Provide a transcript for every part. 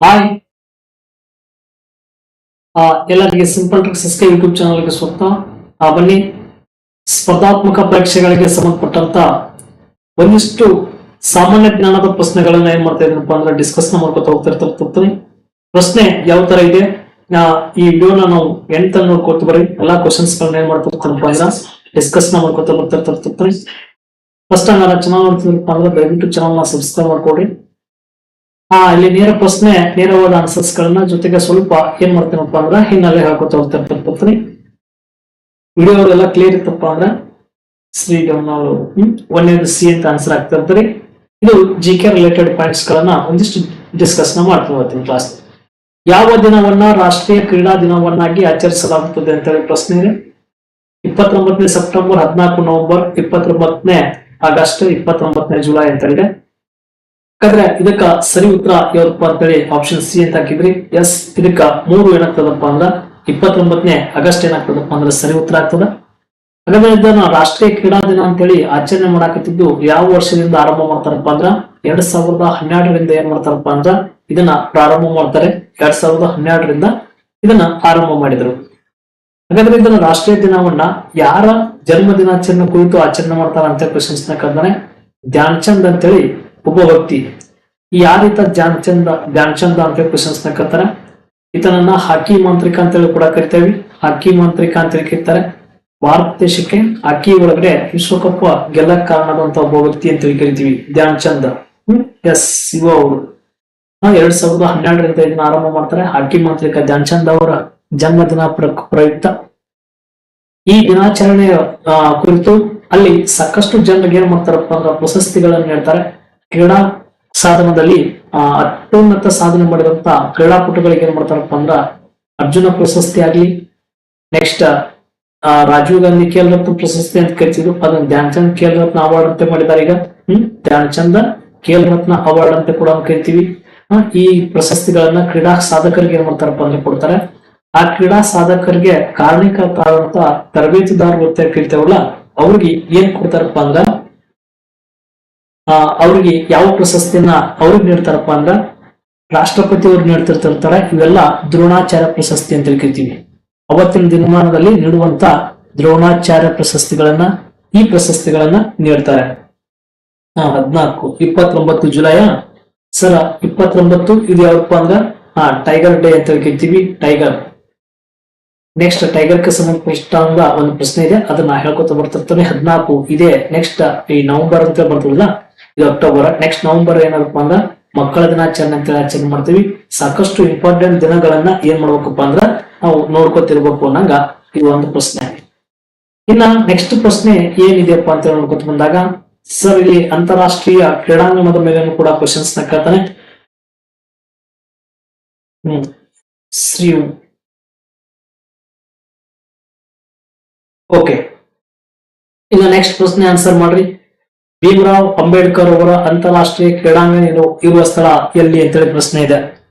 Hi ಎಲ್ಲರಿಗೆ simple tricks S K YouTube ಚಾನಲ್ಗೆ ಸ್ವಾಗತ. ಬನ್ನಿ. ಸ್ಪರ್ಧಾತ್ಮಕ ಪರೀಕ್ಷೆಗಳಿಗೆ ಸಂಬಂಧಪಟ್ಟಂತ ಒಂದಿಷ್ಟು ಸಾಮಾನ್ಯ ಜ್ಞಾನದ ಪ್ರಶ್ನೆಗಳನ್ನ ಏನ್ ಮಾಡ್ತಾ ಇದ್ದೀನಪ್ಪ ಅಂದ್ರೆ ಡಿಸ್ಕಸ್ ಮಾಡ್ಕೊತಾ ಹೋಗ್ತಿರ್ತಾರೆ ಪ್ರಶ್ನೆ ಯಾವ ತರ ಇದೆ? ಈ ವಿಡಿಯೋನ ನಾವು ಎಂತ ನೋಡ್ಕೊತ ಬರ್ರಿ ಎಲ್ಲಾ ಕ್ವಶನ್ಸ್ ಗಳನ್ನ ಏನ್ ಮಾಡ್ತಿರ್ತಾರಪ್ಪ ಅಂದ್ರೆ ಡಿಸ್ಕಸ್ನ ಮಾಡ್ಕೊತಾ ಬರ್ತಿರ್ತಾರೆ ಫಸ್ಟ್ ನಾನು ಚಾನಲ್ ದಯವಿಟ್ಟು ಚಾನಲ್ನ ಸಬ್ಸ್ಕ್ರೈಬ್ ಮಾಡ್ಕೊಡ್ರಿ ಹಾ ಇಲ್ಲಿ ನೇರ ಪ್ರಶ್ನೆ, ನೇರವಾದ ಆನ್ಸರ್ಸ್ ಗಳನ್ನ ಜೊತೆಗೆ ಸ್ವಲ್ಪ ಏನ್ ಮಾಡ್ತೀನಪ್ಪ ಅಂದ್ರೆ ಹಿನ್ನೆಲೆ ಹಾಕೋತಾ ಹೋಗ್ತಾ ಇರ್ತೀನಿ ವಿಡಿಯೋ ಅವರೆಲ್ಲ ಕ್ಲಿಯರ್ ಇತ್ತಪ್ಪ ಅಂದ್ರೆ ಶ್ರೀ ನಾವು ಒಂದೇದು ಸಿ ಅಂತ ಆನ್ಸರ್ ಆಗ್ತಾ ಇರ್ತಾರೆ ಇದು ಜಿ ಕೆ ರಿಲೇಟೆಡ್ ಪಾಯಿಂಟ್ಸ್ ಗಳನ್ನ ಒಂದಿಷ್ಟು ಡಿಸ್ಕಸ್ನ ಮಾಡ್ತಾ ಹೋಗ್ತೀನಿ ಕ್ಲಾಸ್ ಯಾವ ದಿನವನ್ನ ರಾಷ್ಟ್ರೀಯ ಕ್ರೀಡಾ ದಿನವನ್ನಾಗಿ ಆಚರಿಸಲಾಗುತ್ತದೆ ಅಂತ ಹೇಳಿ ಪ್ರಶ್ನೆ ಇದೆ. ಇಪ್ಪತ್ತೊಂಬತ್ತನೇ ಸೆಪ್ಟೆಂಬರ್, ಹದಿನಾಲ್ಕು ನವೆಂಬರ್, ಇಪ್ಪತ್ತೊಂಬತ್ತನೇ ಆಗಸ್ಟ್, ಇಪ್ಪತ್ತೊಂಬತ್ತನೇ ಜುಲೈ ಅಂತ ಇದೆ. ಯಾಕಂದ್ರೆ ಇದಕ್ಕ ಸರಿ ಉತ್ತರ ಯಾವ್ದಪ್ಪ ಅಂತೇಳಿ ಆಪ್ಷನ್ ಸಿ ಅಂತ ಹಾಕಿದ್ರಿ. ಎಸ್ ಇದಕ್ಕ ಮೂರು ಏನಾಗ್ತದಪ್ಪ ಅಂದ್ರ ಇಪ್ಪತ್ತೊಂಬತ್ತನೇ ಆಗಸ್ಟ್ ಏನಾಗ್ತದಪ್ಪ ಅಂದ್ರೆ ಸರಿ ಉತ್ತರ ಆಗ್ತದ. ಹಾಗಾದ್ರೆ ಇದನ್ನ ರಾಷ್ಟ್ರೀಯ ಕ್ರೀಡಾ ದಿನ ಅಂತೇಳಿ ಆಚರಣೆ ಮಾಡಾಕತ್ತಿದ್ದು ಯಾವ ವರ್ಷದಿಂದ ಆರಂಭ ಮಾಡ್ತಾರಪ್ಪ ಅಂದ್ರ ಎರಡ್ ಸಾವಿರದ ಹನ್ನೆರಡರಿಂದ ಏನ್ ಮಾಡ್ತಾರಪ್ಪ ಅಂದ್ರ ಇದನ್ನ ಪ್ರಾರಂಭ ಮಾಡ್ತಾರೆ. ಎರಡ್ ಸಾವಿರದ ಹನ್ನೆರಡರಿಂದ ಇದನ್ನ ಆರಂಭ ಮಾಡಿದ್ರು. ಹಾಗಾದ್ರೆ ಇದನ್ನ ರಾಷ್ಟ್ರೀಯ ದಿನವನ್ನ ಯಾರ ಜನ್ಮ ದಿನಾಚರಣೆ ಕುರಿತು ಆಚರಣೆ ಮಾಡ್ತಾರ ಅಂತ ಕ್ವಶನ್ಸ್ ಧ್ಯಾನ್ ಚಂದ್ ಅಂತೇಳಿ ಒಬ್ಬ ವ್ಯಕ್ತಿ ಯಾರೀತ ಧ್ಯಾನ್ ಚಂದ ಧ್ಯಾನ್ ಚಂದ ಅಂತ ಕ್ವಶನ್ಸ್ನ ಕರ್ತಾರೆ ಈತನನ್ನ ಹಾಕಿ ಮಾಂತ್ರಿಕ ಅಂತೇಳಿ ಕೂಡ ಕರಿತೇವೆ. ಹಾಕಿ ಮಾಂತ್ರಿಕ ಅಂತೇಳಿ ಕರೀತಾರೆ. ಭಾರತ ದೇಶಕ್ಕೆ ಹಾಕಿ ಒಳಗಡೆ ವಿಶ್ವಕಪ್ ಗೆಲ್ಲಕ್ ಕಾರಣದಂತ ಒಬ್ಬ ವ್ಯಕ್ತಿ ಅಂತೇಳಿ ಕರಿತೀವಿ. ಧ್ಯಾನ್ ಚಂದ್. ಹ್ಮ್, ಎಸ್, ಇವ ಅವರು. ಎರಡ್ ಸಾವಿರದ ಹನ್ನೆರಡರಿಂದ ಇದನ್ನ ಆರಂಭ ಮಾಡ್ತಾರೆ. ಹಾಕಿ ಮಾಂತ್ರಿಕ ಧ್ಯಾನ್ ಚಂದ್ ಅವರ ಜನ್ಮದಿನ ಪ್ರ- ಪ್ರಯುಕ್ತ. ಈ ದಿನಾಚರಣೆಯ ಕುರಿತು ಅಲ್ಲಿ ಸಾಕಷ್ಟು ಜನರಿಗೆ ಏನ್ ಮಾಡ್ತಾರಪ್ಪ ಅಂದ್ರೆ ಪ್ರಶಸ್ತಿಗಳನ್ನು ನೀಡ್ತಾರೆ ಕ್ರೀಡಾ ಸಾಧನದಲ್ಲಿ ಅತ್ಯುನ್ನತ ಸಾಧನೆ ಮಾಡಿದಂತ ಕ್ರೀಡಾಪಟುಗಳಿಗೆ ಏನ್ ಮಾಡ್ತಾರಪ್ಪ ಅಂದ್ರ ಅರ್ಜುನ ಪ್ರಶಸ್ತಿ ಆಗ್ಲಿ ನೆಕ್ಸ್ಟ್ ರಾಜೀವ್ ಗಾಂಧಿ ಖೇಲ್ ರತ್ನ ಪ್ರಶಸ್ತಿ ಅಂತ ಕರಿತಿದ್ರು. ಅದನ್ನ ಧ್ಯಾನ್ ಚಂದ್ ಖೇಲ್ ರತ್ನ ಅವಾರ್ಡ್ ಅಂತ ಮಾಡಿದ್ದಾರೆ ಈಗ. ಹ್ಮ್? ಧ್ಯಾನ್ ಚಂದ ಖೇಲ್ ರತ್ನ ಅವಾರ್ಡ್ ಅಂತ ಕೂಡ ಕರಿತೀವಿ. ಈ ಪ್ರಶಸ್ತಿಗಳನ್ನ ಕ್ರೀಡಾ ಸಾಧಕರಿಗೆ ಏನ್ ಮಾಡ್ತಾರಪ್ಪ ಅಂದ್ರೆ ಕೊಡ್ತಾರೆ. ಆ ಕ್ರೀಡಾ ಸಾಧಕರಿಗೆ ಕಾರಣಿಕ ತರಬೇತಿದಾರರು ಅಂತ ಕರಿತೇವಲ್ಲ, ಅವ್ರಿಗೆ ಏನ್ ಕೊಡ್ತಾರಪ್ಪ ಅಂದ್ರ ಅವ್ರಿಗೆ ಯಾವ ಪ್ರಶಸ್ತಿಯನ್ನ ಅವ್ರಿಗೆ ನೀಡ್ತಾರಪ್ಪ ಅಂದ್ರ ರಾಷ್ಟ್ರಪತಿ ಅವ್ರು ನೀಡ್ತಿರ್ತಿರ್ತಾರೆ ಇವೆಲ್ಲ ದ್ರೋಣಾಚಾರ್ಯ ಪ್ರಶಸ್ತಿ ಅಂತ ಕರಿತೀವಿ ಅವತ್ತಿನ ದಿನಮಾನದಲ್ಲಿ ನೀಡುವಂತ ದ್ರೋಣಾಚಾರ್ಯ ಪ್ರಶಸ್ತಿಗಳನ್ನ ಈ ಪ್ರಶಸ್ತಿಗಳನ್ನ ನೀಡ್ತಾರೆ. ಹದ್ನಾಲ್ಕು, ಇಪ್ಪತ್ತೊಂಬತ್ತು ಜುಲೈ ಸರ, ಇಪ್ಪತ್ತೊಂಬತ್ತು, ಇದು ಯಾವಪ್ಪ ಅಂದ್ರ ಹಾ ಟೈಗರ್ ಡೇ ಅಂತ ಕರಿತೀವಿ ಟೈಗರ್. ನೆಕ್ಸ್ಟ್ ಟೈಗರ್ಗೆ ಸಂಬಂಧಪಟ್ಟ ಒಂದು ಪ್ರಶ್ನೆ ಇದೆ, ಅದನ್ನ ಹೇಳ್ಕೊತ ಬರ್ತಿರ್ತಾನೆ. ಹದಿನಾಲ್ಕು, ಇದೆ ನೆಕ್ಸ್ಟ್ ಈ ನವೆಂಬರ್ ಅಂತ ಬರ್ತದಲ್ಲ ಇದು ಅಕ್ಟೋಬರ್ ನೆಕ್ಸ್ಟ್ ನವೆಂಬರ್ ಏನಪ್ಪ ಅಂದ್ರ ಮಕ್ಕಳ ದಿನಾಚರಣೆ ಅಂತ ಆಚರಣೆ ಮಾಡ್ತೀವಿ. ಸಾಕಷ್ಟು ಇಂಪಾರ್ಟೆಂಟ್ ದಿನಗಳನ್ನ ಏನ್ ಮಾಡ್ಬೇಕಪ್ಪ ಅಂದ್ರ ನಾವು ನೋಡ್ಕೊತಿರ್ಬೇಕು ಅನ್ನಂಗ ಇದು ಒಂದು ಪ್ರಶ್ನೆ. ಇನ್ನ ನೆಕ್ಸ್ಟ್ ಪ್ರಶ್ನೆ ಏನಿದೆಯಪ್ಪ ಅಂತ ನೋಡ್ಕೊತ ಬಂದಾಗ ಸರ್ ಇಲ್ಲಿ ಅಂತಾರಾಷ್ಟ್ರೀಯ ಕ್ರೀಡಾಂಗಣದ ಮೇಲೆ ಕೂಡ ಕ್ವಶನ್ಸ್ನ ಕೇಳ್ತಾನೆ. ಶ್ರೀ ಓಕೆ ಈಗ ನೆಕ್ಸ್ಟ್ ಪ್ರಶ್ನೆ ಆನ್ಸರ್ ಮಾಡ್ರಿ. ಭೀಮರಾವ್ ಅಂಬೇಡ್ಕರ್ ಅವರ ಅಂತಾರಾಷ್ಟ್ರೀಯ ಕ್ರೀಡಾಂಗಣ ಇರೋ- ಇರುವ ಸ್ಥಳ ಎಲ್ಲಿ ಅಂತೇಳಿ ಪ್ರಶ್ನೆ ಇದೆ.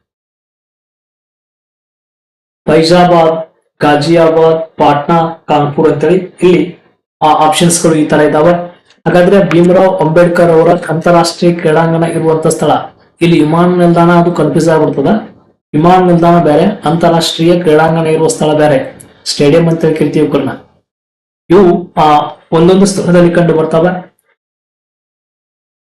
ಫೈಜಾಬಾದ್ ಗಾಜಿಯಾಬಾದ್ ಪಾಟ್ನಾ, ಕಾನ್ಪುರ್ ಅಂತೇಳಿ ಇಲ್ಲಿ ಆ ಆಪ್ಷನ್ಸ್ಗಳು ಈ ತರ ಇದಾವೆ. ಹಾಗಾದ್ರೆ ಭೀಮರಾವ್ ಅಂಬೇಡ್ಕರ್ ಅವರ ಅಂತಾರಾಷ್ಟ್ರೀಯ ಕ್ರೀಡಾಂಗಣ ಇರುವಂತ ಸ್ಥಳ, ಇಲ್ಲಿ ವಿಮಾನ ನಿಲ್ದಾಣ ಅದು ಕನ್ಫ್ಯೂಸ್ ಆಗ್ಬಿಡ್ತದ. ವಿಮಾನ ನಿಲ್ದಾಣ ಬೇರೆ, ಅಂತಾರಾಷ್ಟ್ರೀಯ ಕ್ರೀಡಾಂಗಣ ಇರುವ ಸ್ಥಳ ಬೇರೆ. ಸ್ಟೇಡಿಯಂ ಅಂತ ಕರಿತೀವಿ ಇವು ಆ ಒಂದೊಂದು ಸ್ಥಳದಲ್ಲಿ ಕಂಡು ಬರ್ತವೆ.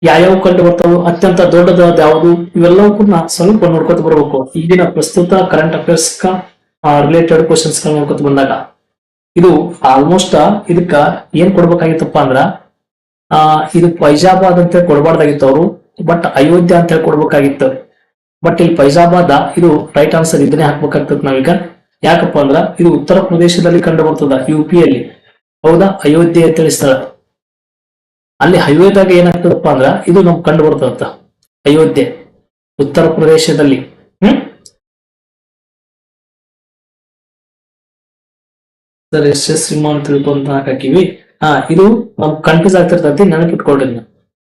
ಯಾವ್ಯಾವ ಕಂಡು ಬರ್ತಾವು ಅತ್ಯಂತ ದೊಡ್ಡದಾದ ಯಾವುದು, ಇವೆಲ್ಲವೂ ಕೂಡ ಸ್ವಲ್ಪ ನೋಡ್ಕೊತ ಬರ್ಬೇಕು. ಈಗಿನ ಪ್ರಸ್ತುತ ಕರೆಂಟ್ ಅಫೇರ್ಸ್ ರಿಲೇಟೆಡ್ ಕ್ವಶನ್ಸ್ ನೋಡ್ಕೊತ ಬಂದಾಗ, ಇದು ಆಲ್ಮೋಸ್ಟ್ ಇದಕ್ಕ ಏನ್ ಕೊಡ್ಬೇಕಾಗಿತ್ತಪ್ಪ ಅಂದ್ರ, ಆ, ಇದು ಫೈಜಾಬಾದ್ ಅಂತ ಹೇಳಿ ಕೊಡಬಾರ್ದಾಗಿತ್ತು ಅವರು ಬಟ್ ಅಯೋಧ್ಯ ಅಂತ ಹೇಳಿ ಕೊಡ್ಬೇಕಾಗಿತ್ತು. ಬಟ್ ಇಲ್ಲಿ ಫೈಜಾಬಾದ ಇದು ರೈಟ್ ಆನ್ಸರ್ ಇದನ್ನೇ ಹಾಕ್ಬೇಕಾಗ್ತದೆ ನಾವೀಗ. ಯಾಕಪ್ಪ ಅಂದ್ರ, ಇದು ಉತ್ತರ ಪ್ರದೇಶದಲ್ಲಿ ಕಂಡು ಬರ್ತದ ಯು ಪಿ ಅಲ್ಲಿ. ಹೌದಾ? ಅಯೋಧ್ಯೆ ಅಂತೇಳಿ ಸ್ಥಳ ಅಲ್ಲಿ ಹೈವೇದಾಗ ಏನಾಗ್ತದಪ್ಪ ಅಂದ್ರ ಇದು ನಮ್ಗೆ ಕಂಡು ಬರ್ತದಂತ ಅಯೋಧ್ಯೆ, ಉತ್ತರ ಪ್ರದೇಶದಲ್ಲಿ. ಹ್ಮ್? ಸರ್ ಎಸ್ ಅಂತ ತಿಳ್ಕೊಂತ ಹಾಕಿವಿ. ಹಾ, ಇದು ನಮ್ ಕನ್ಫ್ಯೂಸ್ ಆಗ್ತಿರ್ತೈತಿ ನೆನಪಿಟ್ಕೊಳ್ರಿ.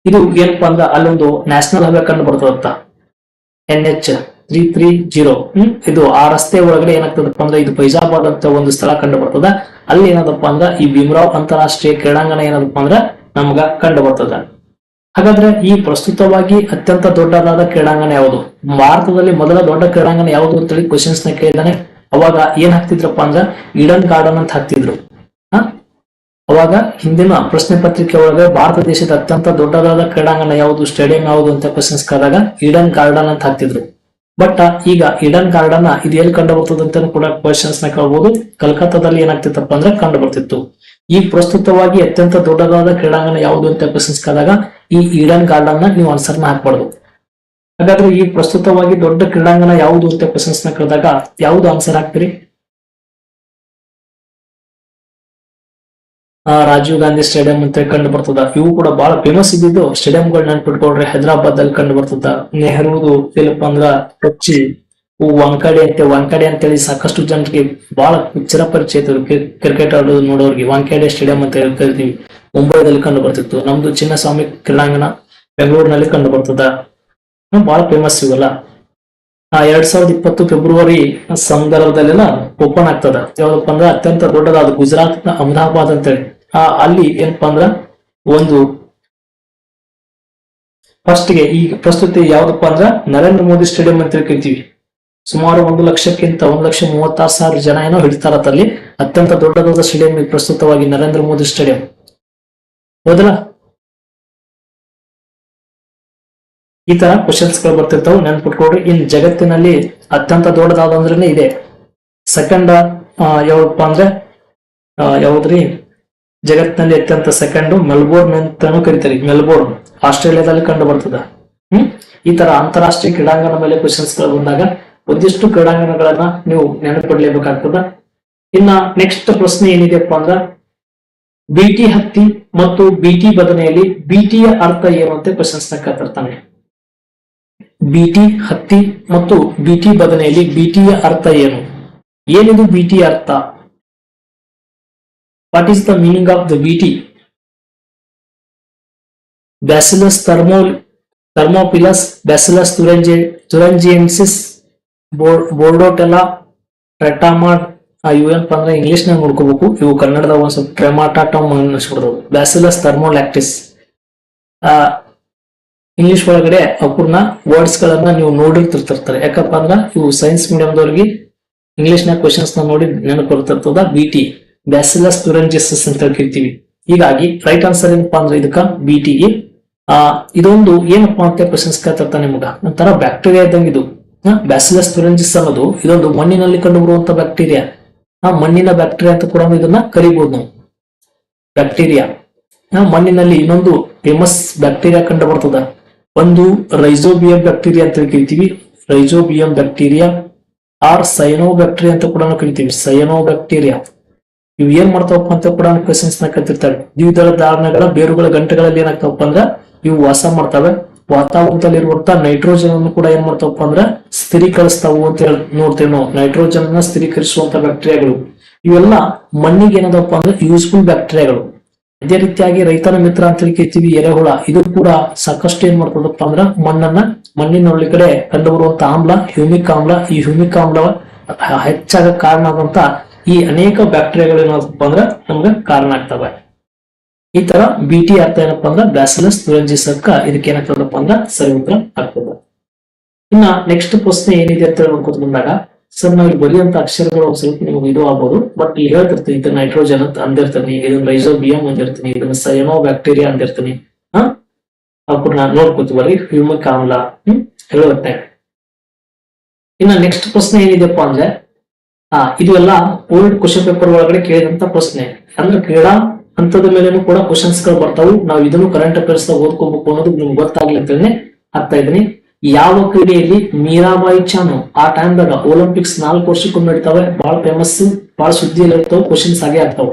ಇದು ಏನಪ್ಪಾ ಅಂದ್ರ ಅಲ್ಲೊಂದು ನ್ಯಾಷನಲ್ ಹೈವೇ ಕಂಡು ಬರ್ತದಂತ N H three three zero ಹ್ಮ್? ಇದು ಆ ರಸ್ತೆ ಒಳಗಡೆ ಏನಾಗ್ತದಪ್ಪ ಅಂದ್ರೆ ಇದು ಫೈಜಾಬಾದ್ ಅಂತ ಒಂದು ಸ್ಥಳ ಕಂಡು ಬರ್ತದ ಅಲ್ಲಿ ಏನದಪ್ಪ ಅಂದ್ರ ಈ ಭೀಮರಾವ್ ಅಂತಾರಾಷ್ಟ್ರೀಯ ಕ್ರೀಡಾಂಗಣ ಏನದಪ್ಪ ಅಂದ್ರ ನಮ್ಗ ಕಂಡು ಬರ್ತದ ಹಾಗಾದ್ರೆ ಈ ಪ್ರಸ್ತುತವಾಗಿ ಅತ್ಯಂತ ದೊಡ್ಡದಾದ ಕ್ರೀಡಾಂಗಣ ಯಾವುದು? ಭಾರತದಲ್ಲಿ ಮೊದಲ ದೊಡ್ಡ ಕ್ರೀಡಾಂಗಣ ಯಾವುದು ಅಂತೇಳಿ ಕ್ವಶನ್ಸ್ನ ಕೇಳಿದಾನೆ. ಅವಾಗ ಏನ್ ಹಾಕ್ತಿದ್ರಪ್ಪ ಅಂದ್ರ ಈಡನ್ ಗಾರ್ಡನ್ ಅಂತ ಹಾಕ್ತಿದ್ರು? ಅವಾಗ ಹಿಂದಿನ ಪ್ರಶ್ನೆ ಪತ್ರಿಕೆ ಒಳಗೆ ಭಾರತ ದೇಶದ ಅತ್ಯಂತ ದೊಡ್ಡದಾದ ಕ್ರೀಡಾಂಗಣ ಯಾವುದು? ಸ್ಟೇಡಿಯಂ ಯಾವುದು ಅಂತ ಕ್ವಶನ್ಸ್ ಕಾದಾಗ ಈಡನ್ ಗಾರ್ಡನ್ ಅಂತ ಹಾಕ್ತಿದ್ರು. ಬಟ್ ಈಗ ಇಡನ್ ಗಾರ್ಡನ್ ಇದು ಎಲ್ಲಿ ಕಂಡು ಬರ್ತದೆ ಅಂತ ಕೂಡ ಕ್ವಶನ್ಸ್ನ ಕೇಳಬಹುದು ಕಲ್ಕತ್ತಾದಲ್ಲಿ ಏನಾಗ್ತಿತ್ತಪ್ಪ ಅಂದ್ರೆ ಕಂಡು ಬರ್ತಿತ್ತು ಈ ಪ್ರಸ್ತುತವಾಗಿ ಅತ್ಯಂತ ದೊಡ್ಡದಾದ ಕ್ರೀಡಾಂಗಣ ಯಾವುದು ಅಂತ ಕ್ವಶನ್ಸ್ ಕಾದಾಗ ಈ ಇಡನ್ ಗಾರ್ಡನ್ನ ನೀವು ಆನ್ಸರ್ನ ಹಾಕ್ಬಾರ್ದು. ಹಾಗಾದ್ರೆ ಈ ಪ್ರಸ್ತುತವಾಗಿ ದೊಡ್ಡ ಕ್ರೀಡಾಂಗಣ ಯಾವುದು ಅಂತ ಕ್ವಶನ್ಸ್ನ ಕೇಳಿದಾಗ, ಯಾವ್ದು ಆನ್ಸರ್ ಹಾಕ್ತೀರಿ? ರಾಜೀವ್ ಗಾಂಧಿ ಸ್ಟೇಡಿಯಂ ಅಂತ ಕಂಡು ಬರ್ತದ. ಇವು ಕೂಡ ಬಹಳ ಫೇಮಸ್ ಇದ್ದಿದ್ದು. ಸ್ಟೇಡಿಯಂಗಳು ನೆನ್ಪಿಟ್ಕೊಳ್ರಿ ಹೈದರಾಬಾದ್ ಅಲ್ಲಿ ಕಂಡು ಬರ್ತದ. ನೆಹರೂದು ಏನಪ್ಪ ಅಂದ್ರ ಕೊಚ್ಚಿ ವಂಕಡೆ ವಾಂಕಡೆ ಅಂತ ಹೇಳಿ ಅಂತೇಳಿ ಸಾಕಷ್ಟು ಜನರಿಗೆ ಬಹಳ ಚಿರಪರಿಚಯ ಕ್ರಿಕೆಟ್ ಆಡೋದು ನೋಡೋರಿಗೆ ವಂಕಡೆ ಸ್ಟೇಡಿಯಂ ಅಂತ ಕರಿತೀವಿ. ಮುಂಬೈದಲ್ಲಿ ಕಂಡು ಬರ್ತಿತ್ತು. ನಮ್ದು ಚಿನ್ನಸ್ವಾಮಿ ಕ್ರೀಡಾಂಗಣ ಬೆಂಗಳೂರಿನಲ್ಲಿ ಕಂಡು ಬರ್ತದ. ಬಹಳ ಫೇಮಸ್ ಇವೆಲ್ಲ. ಎರಡ್ ಸಾವಿರದ ಇಪ್ಪತ್ತು ಫೆಬ್ರವರಿ ಸಂದರ್ಭದಲ್ಲೆಲ್ಲ ಓಪನ್ ಆಗ್ತದ. ಯಾವ್ದಪ್ಪ ಅಂದ್ರ ಅತ್ಯಂತ ದೊಡ್ಡದಾದ ಗುಜರಾತ್ನ ಅಹಮದಾಬಾದ್ ಅಂತೇಳಿ. ಆ, ಅಲ್ಲಿ ಏನಪ್ಪಾ ಅಂದ್ರ ಒಂದು ಫಸ್ಟ್ಗೆ ಈಗ ಪ್ರಸ್ತುತಿ ಯಾವ್ದಪ್ಪ ಅಂದ್ರ ನರೇಂದ್ರ ಮೋದಿ ಸ್ಟೇಡಿಯಂ ಅಂತ ಹೇಳಿ ಕರಿತೀವಿ ಸುಮಾರು ಒಂದು ಲಕ್ಷಕ್ಕಿಂತ ಒಂದು ಲಕ್ಷ ಮೂವತ್ತಾರು ಸಾವಿರ ಜನ ಏನೋ ಹಿಡಿತಾರತ್ತ ಅಲ್ಲಿ ಅತ್ಯಂತ ದೊಡ್ಡದಾದ ಸ್ಟೇಡಿಯಂ ಪ್ರಸ್ತುತವಾಗಿ ನರೇಂದ್ರ ಮೋದಿ ಸ್ಟೇಡಿಯಂ. ಹೌದಲ್ಲ ಈ ತರ ಕ್ವಶನ್ಸ್ಗಳು ಬರ್ತಿರ್ತಾವ ನೆನ್ಪಿಟ್ಕೊಡ್ರಿ ಇನ್ ಜಗತ್ತಿನಲ್ಲಿ ಅತ್ಯಂತ ದೊಡ್ಡದಾದ ಅಂದ್ರೆ ಇದೆ ಸೆಕೆಂಡ್ ಯಾವಪ್ಪ ಅಂದ್ರೆ ಯಾವ್ದ್ರಿ? ಜಗತ್ತಿನಲ್ಲಿ ಅತ್ಯಂತ ಸೆಕೆಂಡ್ ಮೆಲ್ಬೋರ್ನ್ ಅಂತಾನು ಕರಿತಾರೆ. ಮೆಲ್ಬೋರ್ನ್, ಆಸ್ಟ್ರೇಲಿಯಾದಲ್ಲಿ ಕಂಡು ಬರ್ತದ ಹ್ಮ್? ಈ ತರ ಅಂತಾರಾಷ್ಟ್ರೀಯ ಕ್ರೀಡಾಂಗಣ ಮೇಲೆ ಕ್ವಶನ್ಸ್ಗಳು ಬಂದಾಗ ಒಂದಿಷ್ಟು ಕ್ರೀಡಾಂಗಣಗಳನ್ನ ನೀವು ನೆನಪಿಡ್ಲೇಬೇಕಾಗ್ತದ. ಇನ್ನ ನೆಕ್ಸ್ಟ್ ಪ್ರಶ್ನೆ ಏನಿದೆಪ್ಪ ಅಂದ್ರ ಬಿಟಿ ಹತ್ತಿ ಮತ್ತು ಬಿಟಿ ಬದನೆಯಲ್ಲಿ ಬಿಟಿಯ ಅರ್ಥ ಏನು ಅಂತ ಕ್ವಶನ್ಸ್ನ ಕೇಳ್ತಿರ್ತಾನೆ ಬಿಟಿ ಹತ್ತಿ ಮತ್ತು ಬಿಟಿ ಬದನೆಯಲ್ಲಿ ಬಿಟಿಯ ಅರ್ಥ ಏನು? ಏನಿದು ಬಿಟಿ ಅರ್ಥ? What is the meaning of the BT bacillus thermo thermophilus bacillus ತುರಂಜಿ thuringiensis bordetella ಟ್ರೆಟಾಮಾಡ್ ಇವು ಏನಪ್ಪ ಅಂದ್ರೆ ಇಂಗ್ಲಿಷ್ ನಾಗ ನೋಡ್ಕೋಬೇಕು. ಇವು ಕನ್ನಡದಾಗ ಒಂದ್ ಸ್ವಲ್ಪ ಟ್ರೆಮಾಟಾಟಮ್ ಅನ್ನಿಸ್ಬಿಡ್ದು ಬ್ಯಾಸಿಲಸ್ ಥರ್ಮೋಲ್ಯಾಕ್ಟಿಸ್ ಇಂಗ್ಲಿಷ್ ಒಳಗಡೆ ಅಪೂರ್ಣ ವರ್ಡ್ಸ್ ಗಳನ್ನ ನೀವು ನೋಡಿರ್ತಿರ್ತಾರೆ ಯಾಕಪ್ಪ ಅಂದ್ರ ಇವು ಸೈನ್ಸ್ ಮೀಡಿಯಂದವ್ರಿಗೆ ಇಂಗ್ಲಿಷ್ನ ಕ್ವಶನ್ಸ್ನ ನೋಡಿ ನೆನಪು ಬರ್ತಿರ್ತದ ಬಿ ಟಿ ಬ್ಯಾಸಿಲಸ್ ತುರಂಜಿಸಸ್ ಅಂತ ಹೇಳ್ತೀವಿ ಹೀಗಾಗಿ ರೈಟ್ ಆನ್ಸರ್ ಏನಪ್ಪಾ ಅಂದ್ರೆ ಇದಕ್ಕ ಬಿ ಟಿ ಆ, ಇದೊಂದು ಏನಪ್ಪಾ ಅಂತ ಕ್ವಶನ್ಸ್ ಕೇಳ್ತಿರ್ತಾನೆ ನಿಮಗ. ಒಂಥರ ಬ್ಯಾಕ್ಟೀರಿಯಾ ಇದ್ದಂಗೆ ಇದು. ಬ್ಯಾಸಿಲಸ್ ತುರಂಜಿಸ್ ಅನ್ನೋದು ಇದೊಂದು ಮಣ್ಣಿನಲ್ಲಿ ಕಂಡು ಬರುವಂತ ಬ್ಯಾಕ್ಟೀರಿಯಾ ಆ ಮಣ್ಣಿನ ಬ್ಯಾಕ್ಟೀರಿಯಾ ಅಂತ ಕೂಡ ಇದನ್ನ ಕರಿಬಹುದು ನಾವು. ಬ್ಯಾಕ್ಟೀರಿಯಾ ಮಣ್ಣಿನಲ್ಲಿ ಇನ್ನೊಂದು ಫೇಮಸ್ ಬ್ಯಾಕ್ಟೀರಿಯಾ ಕಂಡು ಬರ್ತದ ಒಂದು ರೈಸೋಬಿಯಂ ಬ್ಯಾಕ್ಟೀರಿಯಾ ಅಂತ ಕರಿತೀವಿ. Rhizobium bacteria or cyanobacteria ಅಂತ ಕೂಡ ಕರಿತೀವಿ. ಸೈನೋ ಬ್ಯಾಕ್ಟೀರಿಯಾ ಇವು ಏನ್ ಮಾಡ್ತಾವಪ್ಪ ಅಂತ ಕೂಡ ಕ್ವಶನ್ಸ್ನ ಕರ್ತಿರ್ತಾರೆ ದ್ವಿದಳ ಧಾರಣಗಳ, ಬೇರುಗಳ ಗಂಟೆಗಳಲ್ಲಿ ಏನಾಗ್ತಾವಪ್ಪ ಅಂದ್ರ ಇವು ವಾಸ ವಾತಾವರಣದಲ್ಲಿ ವಾತಾವರಣದಲ್ಲಿರುವಂತ ನೈಟ್ರೋಜನ್ ಅನ್ನು ಕೂಡ ಏನ್ ಮಾಡ್ತಾವಪ್ಪ ಅಂದ್ರ ಸ್ಥಿರೀಕರಿಸ್ತಾವು ಅಂತ ಹೇಳಿ ನೋಡ್ತೇವೆ ನಾವು. ನೈಟ್ರೋಜನ್ ಅನ್ನ ಸ್ಥಿರೀಕರಿಸುವಂತ ಬ್ಯಾಕ್ಟೀರಿಯಾಗಳು ಇವೆಲ್ಲ ಮಣ್ಣಿಗೆ ಏನದಪ್ಪ ಅಂದ್ರೆ ಯೂಸ್ಫುಲ್ ಬ್ಯಾಕ್ಟೀರಿಯಾಗಳು ಅದೇ ರೀತಿಯಾಗಿ ರೈತನ ಮಿತ್ರ ಅಂತ ಹೇಳಿ ಕೇಳ್ತೀವಿ, ಎರೆಹುಳ. ಇದು ಕೂಡ ಸಾಕಷ್ಟು ಏನ್ ಮಾಡ್ತದಪ್ಪ ಅಂದ್ರ ಮಣ್ಣನ್ನ ಮಣ್ಣಿನ ಕಡೆ ಕಂಡು ಬರುವಂತ ಆಮ್ಲ, ಹ್ಯೂಮಿಕ್ ಆಮ್ಲ. ಈ ಹ್ಯೂಮಿಕ್ ಆಮ್ಲ ಹೆಚ್ಚಾಗ ಕಾರಣ ಆದಂತ ಈ ಅನೇಕ ಬ್ಯಾಕ್ಟೀರಿಯಾಗಳು ಏನಪ್ಪ ಅಂದ್ರ ನಮ್ಗೆ ಕಾರಣ ಆಗ್ತವೆ. ಈ ತರ ಬಿ ಟಿ ಅರ್ಥ ಏನಪ್ಪಾ ಅಂದ್ರೆ ಬ್ಯಾಸಿಲಸ್ ತುರಂಜಿಸಕ್ಕ ಇದಕ್ಕೆ ಏನಾಗ್ತದಪ್ಪ ಅಂದ್ರೆ ಸರಿ ಉತ್ತರ ಆಗ್ತದೆ. ಇನ್ನ ನೆಕ್ಸ್ಟ್ ಪ್ರಶ್ನೆ ಏನಿದೆ ಅಂತ ಹೇಳಿ ನೋಡ್ಕೊಂಡ್ ಬಂದಾಗ. ಸರ್ ಬರೆಯುವಂತ ಅಕ್ಷರಗಳು ಸ್ವಲ್ಪ ನಿಮಗೆ ಇದು ಆಗ್ಬೋದು. ಬಟ್ ಇಲ್ಲಿ ಹೇಳ್ತಿರ್ತೀನಿ, ಇದನ್ನ ನೈಟ್ರೋಜನ್ ಅಂತ ಅಂದಿರ್ತೀನಿ, ಇದನ್ನ ರೈಸೋಬಿಯಂ ಅಂದಿರ್ತೀನಿ, ಇದನ್ನ ಸಯನೋ ಬ್ಯಾಕ್ಟೀರಿಯಾ ಅಂದಿರ್ತೀನಿ. ಹಾ? ನೋಡ್ಕೊತೀವಿ ಬರೀ ಹ್ಯೂಮಿಕ್ ಆಮ್ಲ ಹ್ಮ್? ಹೇಳುತ್ತೆ. ಇನ್ನ ನೆಕ್ಸ್ಟ್ ಪ್ರಶ್ನೆ ಏನಿದೆಪ್ಪ ಅಂದ್ರೆ, ಆ, ಇದು ಎಲ್ಲ ಓಲ್ಡ್ ಕ್ವಶನ್ ಪೇಪರ್ ಒಳಗಡೆ ಕೇಳಿದಂತ ಪ್ರಶ್ನೆ. ಅಂದ್ರೆ ಕ್ರೀಡಾ ಹಂತದ ಮೇಲೇನು ಕೂಡ ಕ್ವಶನ್ಸ್ಗಳು ಬರ್ತಾವು. ನಾವು ಇದನ್ನು ಕರೆಂಟ್ ಅಫೇರ್ಸ್ ಓದ್ಕೋಬೇಕು ಅನ್ನೋದು ನಿಮ್ಗೆ ಗೊತ್ತಾಗ್ಲಿ ಅಂತೇಳಿ ಆಗ್ತಾ ಇದೀನಿ ಯಾವ ಕ್ರೀಡೆಯಲ್ಲಿ ಮೀರಾಬಾಯಿ ಚಾನು ಆ ಟೈಮ್ದಾಗ ಒಲಿಂಪಿಕ್ಸ್ ನಾಲ್ಕು ವರ್ಷಕ್ಕೊಮ್ಮೆ ನಡೀತಾವೆ ಬಹಳ ಫೇಮಸ್ ಬಹಳ ಸುದ್ದಿಯಲ್ಲಿ ಇರ್ತಾವ ಕ್ವಶನ್ಸ್ ಆಗೇ ಆಗ್ತಾವ.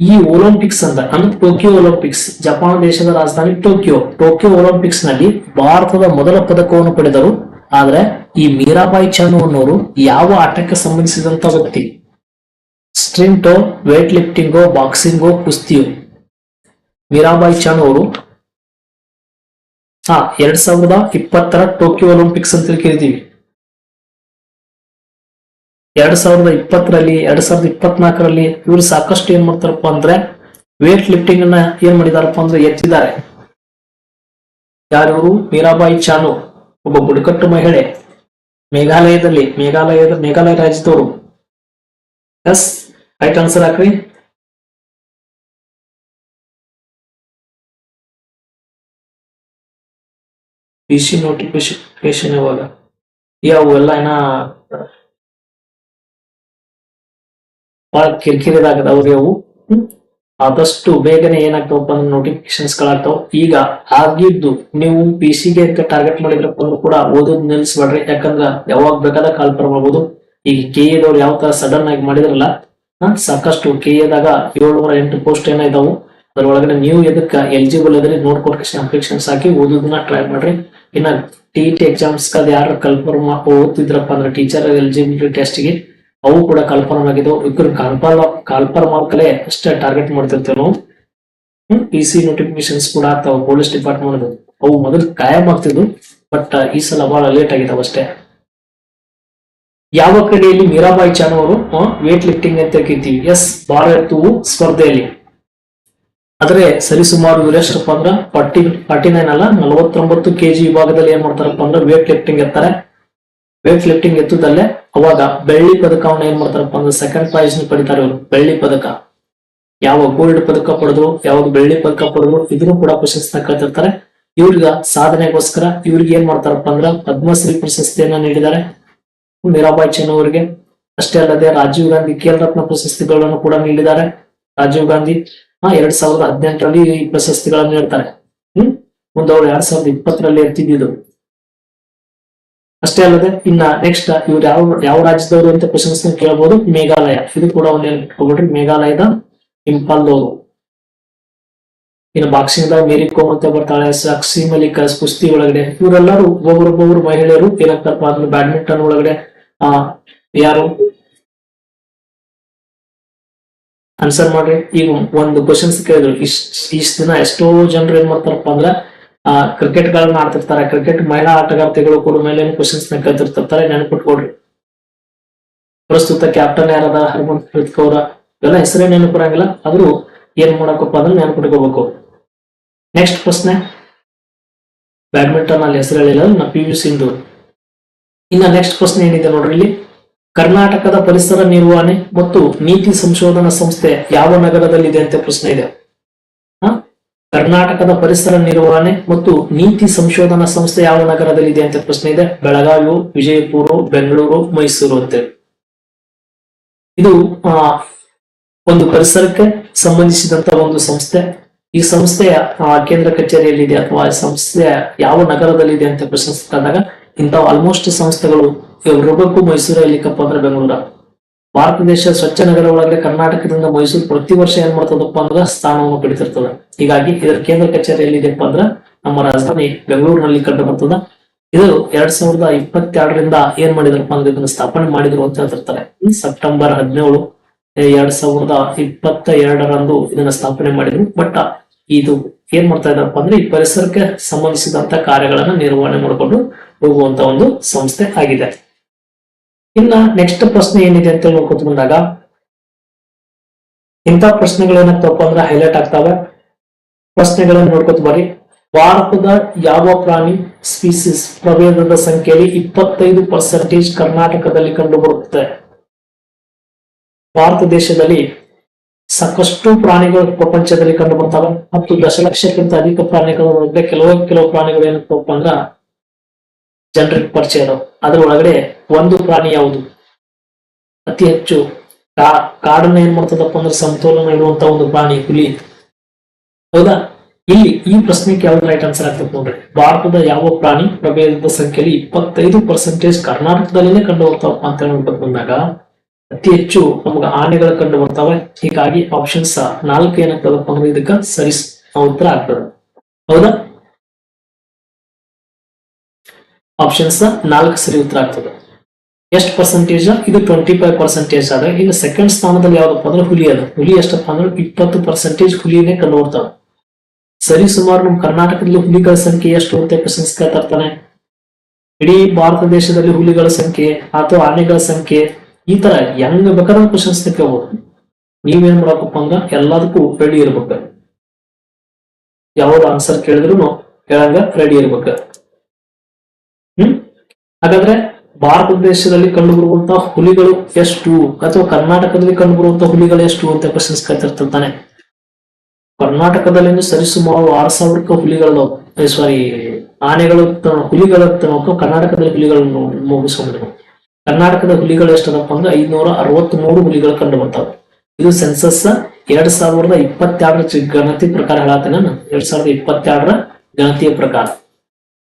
ಈ ಒಲಿಂಪಿಕ್ಸ್ ಅಂತ ಅಂದ್ರೆ ಟೋಕಿಯೋ ಒಲಿಂಪಿಕ್ಸ್ ಜಪಾನ್ ದೇಶದ ರಾಜಧಾನಿ ಟೋಕಿಯೋ ಟೋಕಿಯೋ ಒಲಿಂಪಿಕ್ಸ್ನಲ್ಲಿ ಭಾರತದ ಮೊದಲ ಪದಕವನ್ನು ಪಡೆದರು. ಆದ್ರೆ ಈ ಮೀರಾಬಾಯಿ ಚಾನು ಅನ್ನೋರು ಯಾವ ಆಟಕ್ಕೆ ಸಂಬಂಧಿಸಿದಂತ ವ್ಯಕ್ತಿ? ಸ್ಟ್ರಿಂಟೋ ವೇಟ್ ಲಿಫ್ಟಿಂಗೋ ಬಾಕ್ಸಿಂಗೋ, ಕುಸ್ತಿಯೋ? ಮೀರಾಬಾಯಿ ಚಾನು ಅವರು ಹಾ, ಎರಡ್ ಸಾವಿರದ ಇಪ್ಪತ್ತರ ಟೋಕಿಯೋ ಒಲಿಂಪಿಕ್ಸ್ ಅಂತ ಕರಿತೀವಿ ಎರಡ್ ಸಾವಿರದ ಇಪ್ಪತ್ತರಲ್ಲಿ, ಎರಡ್ ಸಾವಿರದ ಇಪ್ಪತ್ನಾಲ್ಕರಲ್ಲಿ ಇವರು ಸಾಕಷ್ಟು ಏನ್ ಮಾಡ್ತಾರಪ್ಪ ಅಂದ್ರೆ ವೇಟ್ ಲಿಫ್ಟಿಂಗ್ ಅನ್ನ ಏನ್ ಮಾಡಿದಾರಪ್ಪ ಅಂದ್ರೆ ಎತ್ತಿದ್ದಾರೆ. ಯಾರು ಮೀರಾಬಾಯಿ ಚಾನು, ಒಬ್ಬ ಬುಡಕಟ್ಟು ಮಹಿಳೆ, ಮೇಘಾಲಯದಲ್ಲಿ, ಮೇಘಾಲಯದ, ಮೇಘಾಲಯ ರಾಜ್ಯದವರು. ಎಸ್ ರೈಟ್ ಆನ್ಸರ್ ಹಾಕ್ರಿ. ಪಿ ಸಿ ನೋಟಿಫಿಕೇಶನ್ ಇವಾಗ. ಯಾವ ಎಲ್ಲ ಏನ ಬಹಳ ಕಿರಿಕಿರಿದಾಗದವ್ರಿ ಅವು? ಆದಷ್ಟು ಬೇಗನೆ ಏನಾಗ್ತಾವಪ್ಪ ಅಂದ್ರೆ ನೋಟಿಫಿಕೇಶನ್ಸ್ ಗಳಾಗ್ತಾವ. ಈಗ ಆಗಿದ್ದು ನೀವು ಪಿ ಗೆ ಟಾರ್ಗೆಟ್ ಮಾಡಿದ್ರಪ್ಪ ಅಂದ್ರೂ ಕೂಡ ಓದೋದ್ ನಿಲ್ಸ್ಬೇಡ್ರಿ. ಯಾಕಂದ್ರ ಯಾವಾಗ ಬೇಕಾದ ಕಾಲ್ ಮಾಡ್ಬೋದು ಈಗ ಕೆ ಎದವ್ರು ಯಾವ ತರ ಸಡನ್ ಆಗಿ ಮಾಡಿದ್ರಲ್ಲ ಸಾಕಷ್ಟು ಕೆ ಎದಾಗ ಏಳ್ನೂರ ಎಂಟು ಪೋಸ್ಟ್ ಏನ ಇದಾವು. ಅದ್ರೊಳಗಡೆ ನೀವು ಎದಕ್ಕೆ ಎಲಿಜಿಬಲ್ ಇದ್ರೆ ನೋಡ್ಕೊಟ್ಟು ಅಪ್ಲಿಕೇಶನ್ಸ್ ಹಾಕಿ ಓದೋದನ್ನ ಟ್ರೈ ಮಾಡ್ರಿ. ಇನ್ನ ಟಿ ಟಿ ಎಕ್ಸಾಮ್ಸ್ ಅದ್ ಯಾರು ಕನ್ಫರ್ಮ್ ಓದ್ತಿದ್ರಪ್ಪ ಅಂದ್ರೆ ಟೀಚರ್ ಎಲಿಜಿಬಿಲಿಟಿ ಟೆಸ್ಟ್ಗೆ ಅವು ಕೂಡ ಕನ್ಫರ್ಮ್ ಆಗಿದ್ದವು ಇಬ್ಬರು ಕನ್ಫರ್ಮ್ ಕನ್ಫರ್ಮ್ ಮಾರ್ಕಲೇ ಅಷ್ಟೇ ಟಾರ್ಗೆಟ್ ಮಾಡ್ತಿರ್ತೇವೆ ನಾವು. ಪಿ ಸಿ ನೋಟಿಫಿಕೇಶನ್ಸ್ ಕೂಡ ಆಗ್ತಾವ ಪೊಲೀಸ್ ಡಿಪಾರ್ಟ್ಮೆಂಟ್ ಅವು ಮೊದಲು ಕಾಯಂ ಆಗ್ತಿದ್ವು ಬಟ್ ಈ ಸಲ ಬಹಳ ಲೇಟ್ ಆಗಿದಾವ ಅಷ್ಟೇ. ಯಾವ ಕಡೆಯಲ್ಲಿ ಮೀರಾಬಾಯಿ ಚಾನು ಅವರು ವೇಟ್ ಲಿಫ್ಟಿಂಗ್ ಅಂತ ಕೇಳ್ತೀವಿ. ಎಸ್ ಭಾರತವು ಸ್ಪರ್ಧೆಯಲ್ಲಿ. ಆದ್ರೆ ಸರಿಸುಮಾರು ಇವರೆಷ್ಟಪ್ಪ ಅಂದ್ರೆ ಫಾರ್ಟಿ ಫಾರ್ಟಿ ನೈನ್ ಅಲ್ಲ, ನಲವತ್ತೊಂಬತ್ತು ಕೆಜಿ ವಿಭಾಗದಲ್ಲಿ ಏನ್ ಮಾಡ್ತಾರಪ್ಪ ಅಂದ್ರೆ ವೇಟ್ ಲಿಫ್ಟಿಂಗ್ ಎತ್ತಾರೆ. ವೇಟ್ ಲಿಫ್ಟಿಂಗ್ ಎತ್ತುದಲ್ಲೇ ಅವಾಗ ಬೆಳ್ಳಿ ಪದಕವನ್ನ ಏನ್ ಮಾಡ್ತಾರಪ್ಪ ಅಂದ್ರೆ ಸೆಕೆಂಡ್ ಪ್ರೈಸ್ ಪಡಿತಾರೆ ಇವರು, ಬೆಳ್ಳಿ ಪದಕ. ಯಾವ ಗೋಲ್ಡ್ ಪದಕ ಪಡೆದ್ರು ಯಾವಾಗ ಬೆಳ್ಳಿ ಪದಕ ಪಡೆದ್ರು ಇದನ್ನು ಕೂಡ ಪ್ರಶಸ್ತಿ ಕಳ್ತಿರ್ತಾರೆ ಇವ್ರಿಗ ಸಾಧನೆಗೋಸ್ಕರ ಇವ್ರಿಗೆ ಏನ್ ಮಾಡ್ತಾರಪ್ಪ ಅಂದ್ರ ಪದ್ಮಶ್ರೀ ಪ್ರಶಸ್ತಿಯನ್ನ ನೀಡಿದ್ದಾರೆ. ಮೀರಾಬಾಯಿ ಚೆನ್ನವರಿಗೆ ಅಷ್ಟೇ ಅಲ್ಲದೆ ರಾಜೀವ್ ಗಾಂಧಿ ಖೇಲ್ ರತ್ನ ಪ್ರಶಸ್ತಿಗಳನ್ನು ಕೂಡ ನೀಡಿದ್ದಾರೆ. ರಾಜೀವ್ ಗಾಂಧಿ ಎರಡ್ ಸಾವಿರದ ಹದಿನೆಂಟರಲ್ಲಿ ಈ ಪ್ರಶಸ್ತಿಗಳನ್ನು ನೀಡ್ತಾರೆ ಹ್ಮ್? ಮುಂದೆ ಅವ್ರು ಎರಡ್ ಸಾವಿರದ ಇಪ್ಪತ್ತರಲ್ಲಿ ಎತ್ತಿದ್ದು ಅಷ್ಟೇ ಅಲ್ಲದೆ, ಇನ್ನ ನೆಕ್ಸ್ಟ್ ಇವ್ರು ಯಾವ ಯಾವ ರಾಜ್ಯದವರು ಅಂತ ಪ್ರಶಸ್ತಿ ಕೇಳಬಹುದು ಮೇಘಾಲಯ. ಇದು ಕೂಡ ಒಂದು ಇಟ್ಕೊಬಿಡ್ರಿ ಮೇಘಾಲಯದ ಇಂಪಾಲ್ದವರು ಇನ್ನು ಬಾಕ್ಸಿಂಗ್ ದಾಗ ಮೇರಿ ಕೋಮ್ ಅಂತ ಬರ್ತಾಳೆ, ಸಾಕ್ಷಿ ಮಲ್ಲಿಕ, ಕುಸ್ತಿ ಒಳಗಡೆ. ಇವರೆಲ್ಲರೂ ಒಬ್ಬೊಬ್ಬೊಬ್ಬರು ಮಹಿಳೆಯರು ಏನಾಗ್ತಾರಪ್ಪ ಅಂದ್ರೆ ಬ್ಯಾಡ್ಮಿಂಟನ್ ಒಳಗಡೆ, ಆ, ಯಾರು? ಆನ್ಸರ್ ಮಾಡ್ರಿ ಈಗ ಒಂದು ಕ್ವಶನ್ಸ್ ಕೇಳಿದ್ರು. ಇಷ್ಟ ಇಷ್ಟ ದಿನ ಎಷ್ಟೋ ಜನರು ಏನ್ ಮಾಡ್ತಾರಪ್ಪ ಅಂದ್ರ, ಆ ಕ್ರಿಕೆಟ್ ಗಳನ್ನ ಆಡ್ತಿರ್ತಾರೆ. ಕ್ರಿಕೆಟ್ ಮಹಿಳಾ ಆಟಗಾರ್ತಿಗಳು ಕೂಡ ಮೇಲೆ ಕ್ವಶನ್ಸ್ನ ಕೇಳ್ತಿರ್ತಾರೆ ನೆನಪಿಟ್ಕೊಡ್ರಿ ಪ್ರಸ್ತುತ ಕ್ಯಾಪ್ಟನ್ ಯಾರದ ಹರ್ಮನ್ಪ್ರೀತ್ ಕೌರ ಇವೆಲ್ಲ ಹೆಸರೇ ನೆನಪಿರಂಗಿಲ್ಲ. ಆದ್ರೂ ಏನ್ ಮಾಡಕಪ್ಪ ಅಂದ್ರೆ ನೆನಪಿಟ್ಕೋಬೇಕು. ನೆಕ್ಸ್ಟ್ ಪ್ರಶ್ನೆ. ಬ್ಯಾಡ್ಮಿಂಟನ್ ಅಲ್ಲಿ ಹೆಸರು ಹೇಳಿಲ್ಲ ಪಿ ಯು ಸಿಂಧು ಇನ್ನ ನೆಕ್ಸ್ಟ್ ಪ್ರಶ್ನೆ ಏನಿದೆ ನೋಡ್ರಿ ಇಲ್ಲಿ. ಕರ್ನಾಟಕದ ಪರಿಸರ ನಿರ್ವಹಣೆ ಮತ್ತು ನೀತಿ ಸಂಶೋಧನಾ ಸಂಸ್ಥೆ ಯಾವ ನಗರದಲ್ಲಿದೆ ಅಂತ ಪ್ರಶ್ನೆ ಇದೆ? ಕರ್ನಾಟಕದ ಪರಿಸರ ನಿರ್ವಹಣೆ ಮತ್ತು ನೀತಿ ಸಂಶೋಧನಾ ಸಂಸ್ಥೆ ಯಾವ ನಗರದಲ್ಲಿದೆ ಅಂತ ಪ್ರಶ್ನೆ ಇದೆ. ಬೆಳಗಾವಿ ವಿಜಯಪುರ, ಬೆಂಗಳೂರು, ಮೈಸೂರು ಅಂತ. ಇದು ಒಂದು ಪರಿಸರಕ್ಕೆ ಸಂಬಂಧಿಸಿದಂತ ಒಂದು ಸಂಸ್ಥೆ. ಈ ಸಂಸ್ಥೆಯ ಕೇಂದ್ರ ಕಚೇರಿಯಲ್ಲಿದೆ ಅಥವಾ ಈ ಸಂಸ್ಥೆಯ ಯಾವ ನಗರದಲ್ಲಿದೆ ಅಂತ ಪ್ರಶ್ನಿಸಿದಾಗ ಇಂತಹ ಆಲ್ಮೋಸ್ಟ್ ಸಂಸ್ಥೆಗಳು ಇರಬೇಕು ಮೈಸೂರು ಕಪ್ಪ ಅಂದ್ರೆ ಬೆಂಗಳೂರ. ಭಾರತ ದೇಶ ಸ್ವಚ್ಛ ನಗರ ಒಳಗಡೆ ಕರ್ನಾಟಕದಿಂದ ಮೈಸೂರು ಪ್ರತಿ ವರ್ಷ ಏನ್ ಮಾಡ್ತದಪ್ಪ ಅಂದ್ರೆ ಸ್ಥಾನವನ್ನು ಪಡಿತಿರ್ತದ ಹೀಗಾಗಿ ಇದರ ಕೇಂದ್ರ ಕಚೇರಿ ಎಲ್ಲಿದೆಪ್ಪ ಅಂದ್ರ ನಮ್ಮ ರಾಜಧಾನಿ ಬೆಂಗಳೂರಿನಲ್ಲಿ ಕಂಡು ಬರ್ತದ ಇದು ಎರಡ್ ಸಾವಿರದ ಇಪ್ಪತ್ತೆರಡರಿಂದ ಏನ್ ಮಾಡಿದ್ರಪ್ಪ ಅಂದ್ರೆ ಇದನ್ನ ಸ್ಥಾಪನೆ ಮಾಡಿದ್ರು ಅಂತ ಹೇಳ್ತಿರ್ತಾರೆ. ಸೆಪ್ಟೆಂಬರ್ ಹದಿನೇಳು ಎರಡ್ ಸಾವಿರದ ಇಪ್ಪತ್ತ ಎರಡರಂದು ಇದನ್ನ ಸ್ಥಾಪನೆ ಮಾಡಿದ್ರು. ಬಟ್, ಇದು ಏನ್ ಮಾಡ್ತಾ ಇದಾರಪ್ಪ ಅಂದ್ರೆ ಈ ಪರಿಸರಕ್ಕೆ ಸಂಬಂಧಿಸಿದಂತ ಕಾರ್ಯಗಳನ್ನ ನಿರ್ವಹಣೆ ಮಾಡಿಕೊಂಡು ಹೋಗುವಂತ ಒಂದು ಸಂಸ್ಥೆ ಆಗಿದೆ. ಇನ್ನ ನೆಕ್ಸ್ಟ್ ಪ್ರಶ್ನೆ ಏನಿದೆ ಅಂತ ನೋಡ್ಕೊತ ಬಂದಾಗ ಇಂಥ ಪ್ರಶ್ನೆಗಳು ಏನಾಗ್ತಾವಪ್ಪ ಅಂದ್ರೆ ಹೈಲೈಟ್ ಆಗ್ತಾವೆ. ಪ್ರಶ್ನೆಗಳನ್ನ ನೋಡ್ಕೊತ ಬರ್ರಿ. ಭಾರತದ ಯಾವ ಪ್ರಾಣಿ ಸ್ಪೀಸಿಸ್ ಪ್ರಭೇದದ ಸಂಖ್ಯೆಯಲ್ಲಿ ಇಪ್ಪತ್ತೈದು ಪರ್ಸೆಂಟೇಜ್ ಕರ್ನಾಟಕದಲ್ಲಿ ಕಂಡು ಬರುತ್ತೆ ಭಾರತ ದೇಶದಲ್ಲಿ ಸಾಕಷ್ಟು ಪ್ರಾಣಿಗಳು ಪ್ರಪಂಚದಲ್ಲಿ ಕಂಡು ಬರ್ತಾವೆ ಮತ್ತು ದಶಲಕ್ಷಕ್ಕಿಂತ ಅಧಿಕ ಪ್ರಾಣಿಗಳು ಕೆಲವು ಕೆಲವು ಪ್ರಾಣಿಗಳು ಏನಪ್ಪ ಅಂದ್ರ ಜನರಿಗೆ ಪರಿಚಯ ಇರೋ. ಅದ್ರ ಒಳಗಡೆ ಒಂದು ಪ್ರಾಣಿ ಯಾವುದು? ಅತಿ ಹೆಚ್ಚು ಕಾ- ಕಾಡನ್ನ ಏನ್ ಮಾಡ್ತದಪ್ಪ ಅಂದ್ರೆ ಸಮತೋಲನ ಇರುವಂತ ಒಂದು ಪ್ರಾಣಿ, ಹುಲಿ. ಹೌದಾ? ಇಲ್ಲಿ ಈ ಪ್ರಶ್ನೆಗೆ ಯಾವ್ದು ರೈಟ್ ಆನ್ಸರ್ ಆಗ್ತದೆ ನೋಡ್ರಿ. ಭಾರತದ ಯಾವ ಪ್ರಾಣಿ ಪ್ರಭೇದದ ಸಂಖ್ಯೆಯಲ್ಲಿ ಇಪ್ಪತ್ತೈದು ಪರ್ಸೆಂಟೇಜ್ ಕರ್ನಾಟಕದಲ್ಲಿನೇ ಕಂಡು ಬರ್ತಾವಪ್ಪ ಅಂತ ಹೇಳ್ಬಿಟ್ಟು ಬಂದಾಗ ಅತಿ ಹೆಚ್ಚು ನಮ್ಗೆ ಆನೆಗಳು ಕಂಡು ಬರ್ತಾವೆ ಹೀಗಾಗಿ ಆಪ್ಷನ್ಸ್ ನಾಲ್ಕು ಏನಾಗ್ತದಪ್ಪ ಅಂದ್ರೆ ಇದಕ್ಕ ಸರಿ, ಉತ್ತರ ಆಗ್ತದೆ. ಹೌದಾ? ಆಪ್ಷನ್ಸ್ ನಾಲ್ಕು ಸರಿ ಉತ್ತರ ಆಗ್ತದೆ. ಎಷ್ಟು ಪರ್ಸೆಂಟೇಜ್ ಇದು ಟ್ವೆಂಟಿ ಫೈವ್ ಪರ್ಸೆಂಟೇಜ್ ಆದ್ರೆ ಇನ್ನು ಸೆಕೆಂಡ್ ಸ್ಥಾನದಲ್ಲಿ ಯಾವ್ದಪ್ಪ ಅಂದ್ರೆ ಹುಲಿ ಅದ. ಹುಲಿ ಎಷ್ಟಪ್ಪ ಅಂದ್ರೆ ಇಪ್ಪತ್ತು ಪರ್ಸೆಂಟೇಜ್ ಹುಲಿನೇ ಕಂಡು ಬರ್ತಾವೆ ಸರಿ ಸುಮಾರು ನಮ್ಮ ಕರ್ನಾಟಕದಲ್ಲಿ ಹುಲಿಗಳ ಸಂಖ್ಯೆ ಎಷ್ಟು ಅಂತ ಕ್ವಶನ್ಸ್ ಕೇಳ್ತಾರ್ತಾನೆ. ಇಡೀ ಭಾರತ ದೇಶದಲ್ಲಿ ಹುಲಿಗಳ ಸಂಖ್ಯೆ ಅಥವಾ ಆನೆಗಳ ಸಂಖ್ಯೆ ಈ ತರ ಹೆಂಗ್ ಬೇಕಾದ್ರೆ ಕ್ವಶನ್ಸ್ ಕೇಳ್ಬೋದು. ನೀವೇನ್ ಮಾಡಬೇಕಪ್ಪ ಅಂದ್ರೆ ಎಲ್ಲದಕ್ಕೂ ರೆಡಿ ಇರ್ಬೇಕು. ಯಾವ್ದು ಆನ್ಸರ್ ಕೇಳಿದ್ರು ಹೇಳಂಗ ರೆಡಿ ಇರ್ಬೇಕು. ಹಾಗಾದ್ರೆ ಭಾರತ ದೇಶದಲ್ಲಿ ಕಂಡುಬರುವಂತಹ ಹುಲಿಗಳು ಎಷ್ಟು? ಅಥವಾ ಕರ್ನಾಟಕದಲ್ಲಿ ಕಂಡುಬರುವಂತಹ ಹುಲಿಗಳು ಎಷ್ಟು ಅಂತ ಕ್ವಶನ್ಸ್ ಕೇಳ್ತಿರ್ತಾನೆ. ಕರ್ನಾಟಕದಲ್ಲಿ ಸರಿಸುಮಾರು ಆರು ಸಾವಿರಕ್ಕೆ ಹುಲಿಗಳು ಸಾರಿ ಆನೆಗಳು, ಹುಲಿಗಳ ಹುಲಿಗಳು ಕರ್ನಾಟಕದ ಕರ್ನಾಟಕದಲ್ಲಿ ಹುಲಿಗಳನ್ನು ಮುಗಿಸ್ಕೊಂಡ್ರು ಕರ್ನಾಟಕದ ಹುಲಿಗಳು ಎಷ್ಟದಪ್ಪ ಅಂದ್ರೆ ಐದ್ನೂರ ಅರವತ್ತ್ ಮೂರು ಹುಲಿಗಳು ಕಂಡು ಬರ್ತಾವೆ. ಇದು ಸೆನ್ಸಸ್ ಎರಡ್ ಸಾವಿರದ ಇಪ್ಪತ್ತೆರಡರ ಗಣತಿ ಪ್ರಕಾರ ಹೇಳತ್ತೇನೆ ನಾನು. ಎರಡ್ ಸಾವಿರದ ಇಪ್ಪತ್ತೆರಡರ ಗಣತಿಯ ಪ್ರಕಾರ.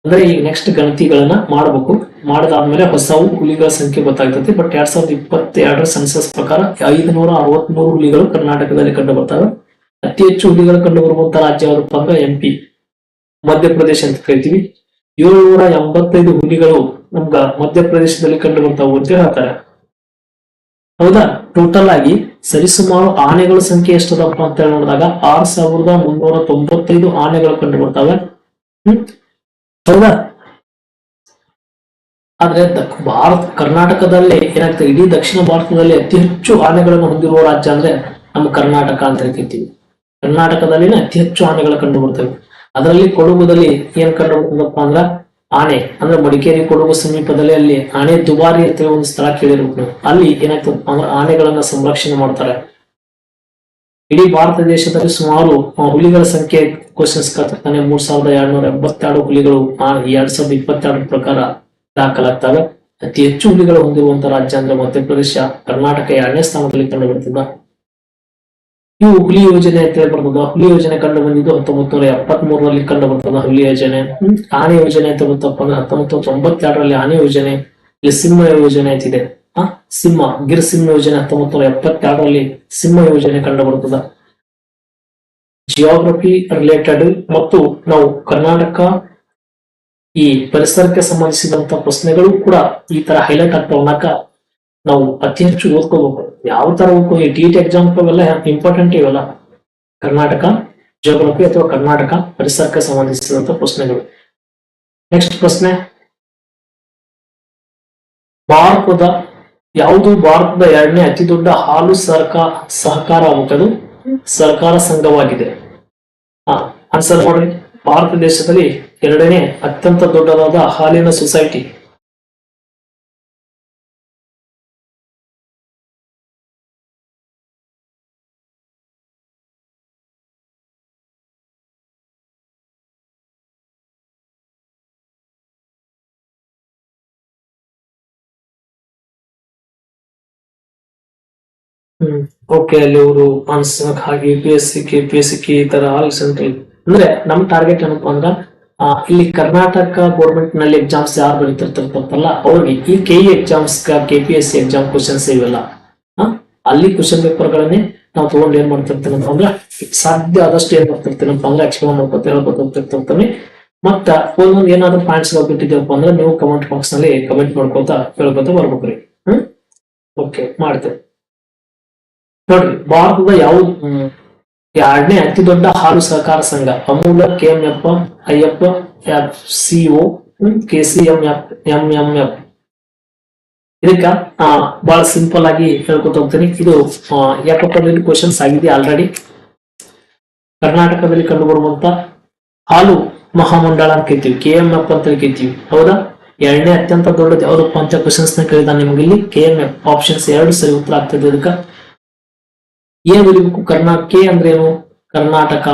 ಅಂದ್ರೆ ಈಗ ನೆಕ್ಸ್ಟ್ ಗಣತಿಗಳನ್ನ ಮಾಡಬೇಕು. ಮಾಡದಾದ್ಮೇಲೆ ಹೊಸವು ಹುಲಿಗಳ ಸಂಖ್ಯೆ ಗೊತ್ತಾಗ್ತದೆ ಬಟ್ ಎರಡ್ ಸಾವಿರದ ಇಪ್ಪತ್ತೆರಡರ ಸೆನ್ಸಸ್ ಪ್ರಕಾರ ಐದುನೂರ ಅರವತ್ಮೂರು ಹುಲಿಗಳು ಕರ್ನಾಟಕದಲ್ಲಿ ಕಂಡು ಬರ್ತವೆ. ಅತಿ ಹೆಚ್ಚು ಹುಲಿಗಳು ಕಂಡು ಬರುವಂತ ರಾಜ್ಯ ಯಾವ್ದಪ್ಪ ಅಂದ್ರೆ ಎಂ ಪಿ ಮಧ್ಯಪ್ರದೇಶ ಅಂತ ಕರಿತೀವಿ. ಏಳ್ನೂರ ಎಂಬತ್ತೈದು ಹುಲಿಗಳು ನಮ್ಗ ಮಧ್ಯಪ್ರದೇಶದಲ್ಲಿ ಕಂಡು ಬರ್ತಾವು ಅಂತ ಹೇಳ್ತಾರೆ. ಹೌದಾ? ಟೋಟಲ್ ಆಗಿ ಸರಿಸುಮಾರು ಆನೆಗಳ ಸಂಖ್ಯೆ ಎಷ್ಟದಪ್ಪ ಅಂತ ಹೇಳಿ ನೋಡಿದಾಗ ಆರ್ ಸಾವಿರದ ಮುನ್ನೂರ ತೊಂಬತ್ತೈದು ಆನೆಗಳು ಕಂಡು ಬರ್ತವೆ. ಹ್ಮ್? ಹೌದಾ? ಆದ್ರೆ ದಕ್, ಭಾರತ, ಕರ್ನಾಟಕದಲ್ಲಿ ಏನಾಗ್ತದೆ? ಇಡೀ ದಕ್ಷಿಣ ಭಾರತದಲ್ಲಿ ಅತಿ ಹೆಚ್ಚು ಆನೆಗಳನ್ನು ಹೊಂದಿರುವ ರಾಜ್ಯ ಅಂದ್ರೆ ನಮ್ಮ ಕರ್ನಾಟಕ ಅಂತ ಹೇಳ್ತಿರ್ತೀವಿ. ಕರ್ನಾಟಕದಲ್ಲಿನ ಅತಿ ಹೆಚ್ಚು ಆನೆಗಳು ಕಂಡು ಬರ್ತವೆ ಅದರಲ್ಲಿ ಕೊಡಗುದಲ್ಲಿ ಏನ್ ಕಂಡು ಬರ್ತದಪ್ಪ ಅಂದ್ರ ಆನೆ. ಅಂದ್ರೆ ಮಡಿಕೇರಿ, ಕೊಡಗು ಸಮೀಪದಲ್ಲಿ ಅಲ್ಲಿ ಆನೆ ದುಬಾರಿ ಅಂತ ಒಂದು ಸ್ಥಳ ಕೇಳಿರ್ಬೇಕು ಅಲ್ಲಿ ಏನಾಗ್ತದಪ್ಪ ಅಂದ್ರೆ ಆನೆಗಳನ್ನ ಸಂರಕ್ಷಣೆ ಮಾಡ್ತಾರೆ. ಇಡೀ ಭಾರತ ದೇಶದಲ್ಲಿ ಸುಮಾರು ಹುಲಿಗಳ ಸಂಖ್ಯೆ ಕ್ವಶನ್ಸ್ ಮೂರ್ ಸಾವಿರದ ಎರಡ್ನೂರ ಎಂಬತ್ತೆರಡು ಹುಲಿಗಳು ಎರಡ್ ಸಾವಿರದ ಇಪ್ಪತ್ತೆರಡರ ಪ್ರಕಾರ. ದಾಖಲಾಗ್ತವೆ. ಅತಿ ಹೆಚ್ಚು ಹುಲಿಗಳು ಹೊಂದಿರುವಂತಹ ರಾಜ್ಯ ಅಂದ್ರೆ ಮಧ್ಯಪ್ರದೇಶ ಕರ್ನಾಟಕ ಎರಡನೇ ಸ್ಥಾನದಲ್ಲಿ ಕಂಡು ಬರ್ತದ ಇವು ಹುಲಿ ಯೋಜನೆ ಅಂತ ಹೇಳಿ ಬರ್ತದ ಹುಲಿ ಯೋಜನೆ ಕಂಡು ಬಂದಿದ್ದು ಹತ್ತೊಂಬತ್ತು ನೂರ ಎಪ್ಪತ್ತ್ ಮೂರರಲ್ಲಿ ಕಂಡು ಬರ್ತದ ಹುಲಿ ಯೋಜನೆ. ಆನೆ ಯೋಜನೆ ಅಂತ ಬಂತಪ್ಪ ಅಂದ್ರೆ ಹತ್ತೊಂಬತ್ತು ತೊಂಬತ್ತೆರಡರಲ್ಲಿ ಆನೆ ಯೋಜನೆ ಇಲ್ಲಿ ಸಿಂಹ ಯೋಜನೆ ಅಂತಿದೆ ಆ ಸಿಂಹ ಗಿರ್ ಸಿಂಹ ಯೋಜನೆ ಹತ್ತೊಂಬತ್ತು ನೂರ ಎಪ್ಪತ್ತೆರಡರಲ್ಲಿ ಸಿಂಹ ಯೋಜನೆ ಕಂಡು ಬರ್ತದ ಜಿಯೋಗ್ರಫಿ ರಿಲೇಟೆಡ್ ಮತ್ತು ನಾವು ಕರ್ನಾಟಕ ಈ ಪರಿಸರಕ್ಕೆ ಸಂಬಂಧಿಸಿದಂತ ಪ್ರಶ್ನೆಗಳು ಕೂಡ ಈ ತರ ಹೈಲೈಟ್ ಆಗ್ತಾ ನಾವು ಅತಿ ಹೆಚ್ಚು ಓದ್ಕೋಬೇಕು. ಯಾವ ತರ ಓದ್ಕೋ, ಈ ಟಿ ಎಕ್ಸಾಮ್ ಎಲ್ಲ ಇಂಪಾರ್ಟೆಂಟ್ ಇವೆಲ್ಲ. ಕರ್ನಾಟಕ ಜೋಗ್ರಫಿ ಅಥವಾ ಕರ್ನಾಟಕ ಪರಿಸರಕ್ಕೆ ಸಂಬಂಧಿಸಿದಂತ ಪ್ರಶ್ನೆಗಳು. ನೆಕ್ಸ್ಟ್ ಪ್ರಶ್ನೆ. ಭಾರತದ, ಯಾವುದು ಭಾರತದ ಎರಡನೇ ಅತಿ ದೊಡ್ಡ ಹಾಲು ಸರ್ಕಾರ ಸಹಕಾರ ಅದು ಸರ್ಕಾರ ಸಂಘವಾಗಿದೆ. ಆನ್ಸರ್ ನೋಡ್ರಿ ಭಾರತ ದೇಶದಲ್ಲಿ ಎರಡನೇ ಅತ್ಯಂತ ದೊಡ್ಡದಾದ ಹಾಲಿನ ಸೊಸೈಟಿ ಹ್ಮ್. ಓಕೆ ಅಲ್ಲಿ ಅವರು ಹಾಗೆ P S C K P S C ಈ ತರ ಆಲ್ ಸೆಂಟ್ರಲ್ ಅಂದ್ರೆ ನಮ್ ಟಾರ್ಗೆಟ್ ಏನಪ್ಪಾ ಅಂದ್ರ ಇಲ್ಲಿ ಕರ್ನಾಟಕ ಗೌರ್ಮೆಂಟ್ನಲ್ಲಿ ಎಕ್ಸಾಮ್ಸ್ ಯಾರು ಬರೀತಿರ್ತಿರ್ತಲ್ಲ, ಅವ್ರಿಗೆ ಈ K E exams K P S C exam questions ಇವೆಲ್ಲ. ಅಲ್ಲಿ ಕ್ವಶನ್ ಪೇಪರ್ ಗಳನ್ನೇ ನಾವು ತಗೊಂಡು ಏನ್ ಮಾಡ್ತಿರ್ತೇನಪ್ಪ ಅಂದ್ರ, ಸಾಧ್ಯ ಆದಷ್ಟು ಏನ್ ಮಾಡ್ತಿರ್ತೇನಪ್ಪ ಅಂದ್ರೆ ಎಕ್ಸ್ಪ್ಲೇನ್ ಮಾಡ್ಕೊತ ಹೇಳ್ಕೊತ ಹೋಗ್ತಿರ್ತೀನಿ ಮತ್ತ ಒಂದೊಂದು ಏನಾದ್ರು ಪಾಯಿಂಟ್ಸ್ ಬಿಟ್ಟಿದ್ದೀವಪ್ಪ ಅಂದ್ರೆ, ನೀವು ಕಮೆಂಟ್ ಬಾಕ್ಸ್ನಲ್ಲಿ ಕಮೆಂಟ್ ಮಾಡ್ಕೊತ ಹೇಳ್ಕೊತ ಬರ್ಬೇಕ್ರಿ. ಹ್ಮ್? ಓಕೆ ಮಾಡ್ತೇವೆ. ನೋಡ್ರಿ, ಭಾರತದ ಯಾವ ಎರಡನೇ ಅತಿ ದೊಡ್ಡ ಹಾಲು ಸಹಕಾರ ಸಂಘ, Amul KMF IF F CO K C M F M M F ಇದಕ್ಕ ಬಹಳ ಸಿಂಪಲ್ ಆಗಿ ಹೇಳ್ಕೊತ ಹೋಗ್ತೀನಿ. ಇದು ಯಾಕಪ್ಪ ಕ್ವಶನ್ಸ್ ಆಗಿದೆ ಆಲ್ರೆಡಿ ಕರ್ನಾಟಕದಲ್ಲಿ ಕಂಡುಬರುವಂತ ಹಾಲು ಮಹಾಮಂಡಳ ಅಂತ ಕೇಳ್ತೀವಿ ಕೆ ಎಂ ಎಫ್ ಅಂತ ಕೇಳ್ತೀವಿ. ಹೌದಾ? ಎರಡನೇ ಅತ್ಯಂತ ದೊಡ್ಡದು ಯಾವ್ದಪ್ಪ ಅಂತ ಕ್ವಶನ್ಸ್ನ ಕೇಳಿದ ನಿಮ್ಗೆ ಇಲ್ಲಿ ಕೆ ಎಂ ಎಫ್ ಆಪ್ಷನ್ಸ್ ಎರಡು ಸರಿ ಉತ್ತರ ಆಗ್ತದೆ ಇದಕ್ಕ. ಏನ್ ಬರೀಬೇಕು ಕರ್ನಾಟಕ ಕೆ ಅಂದ್ರೆ ಏನು ಕರ್ನಾಟಕ.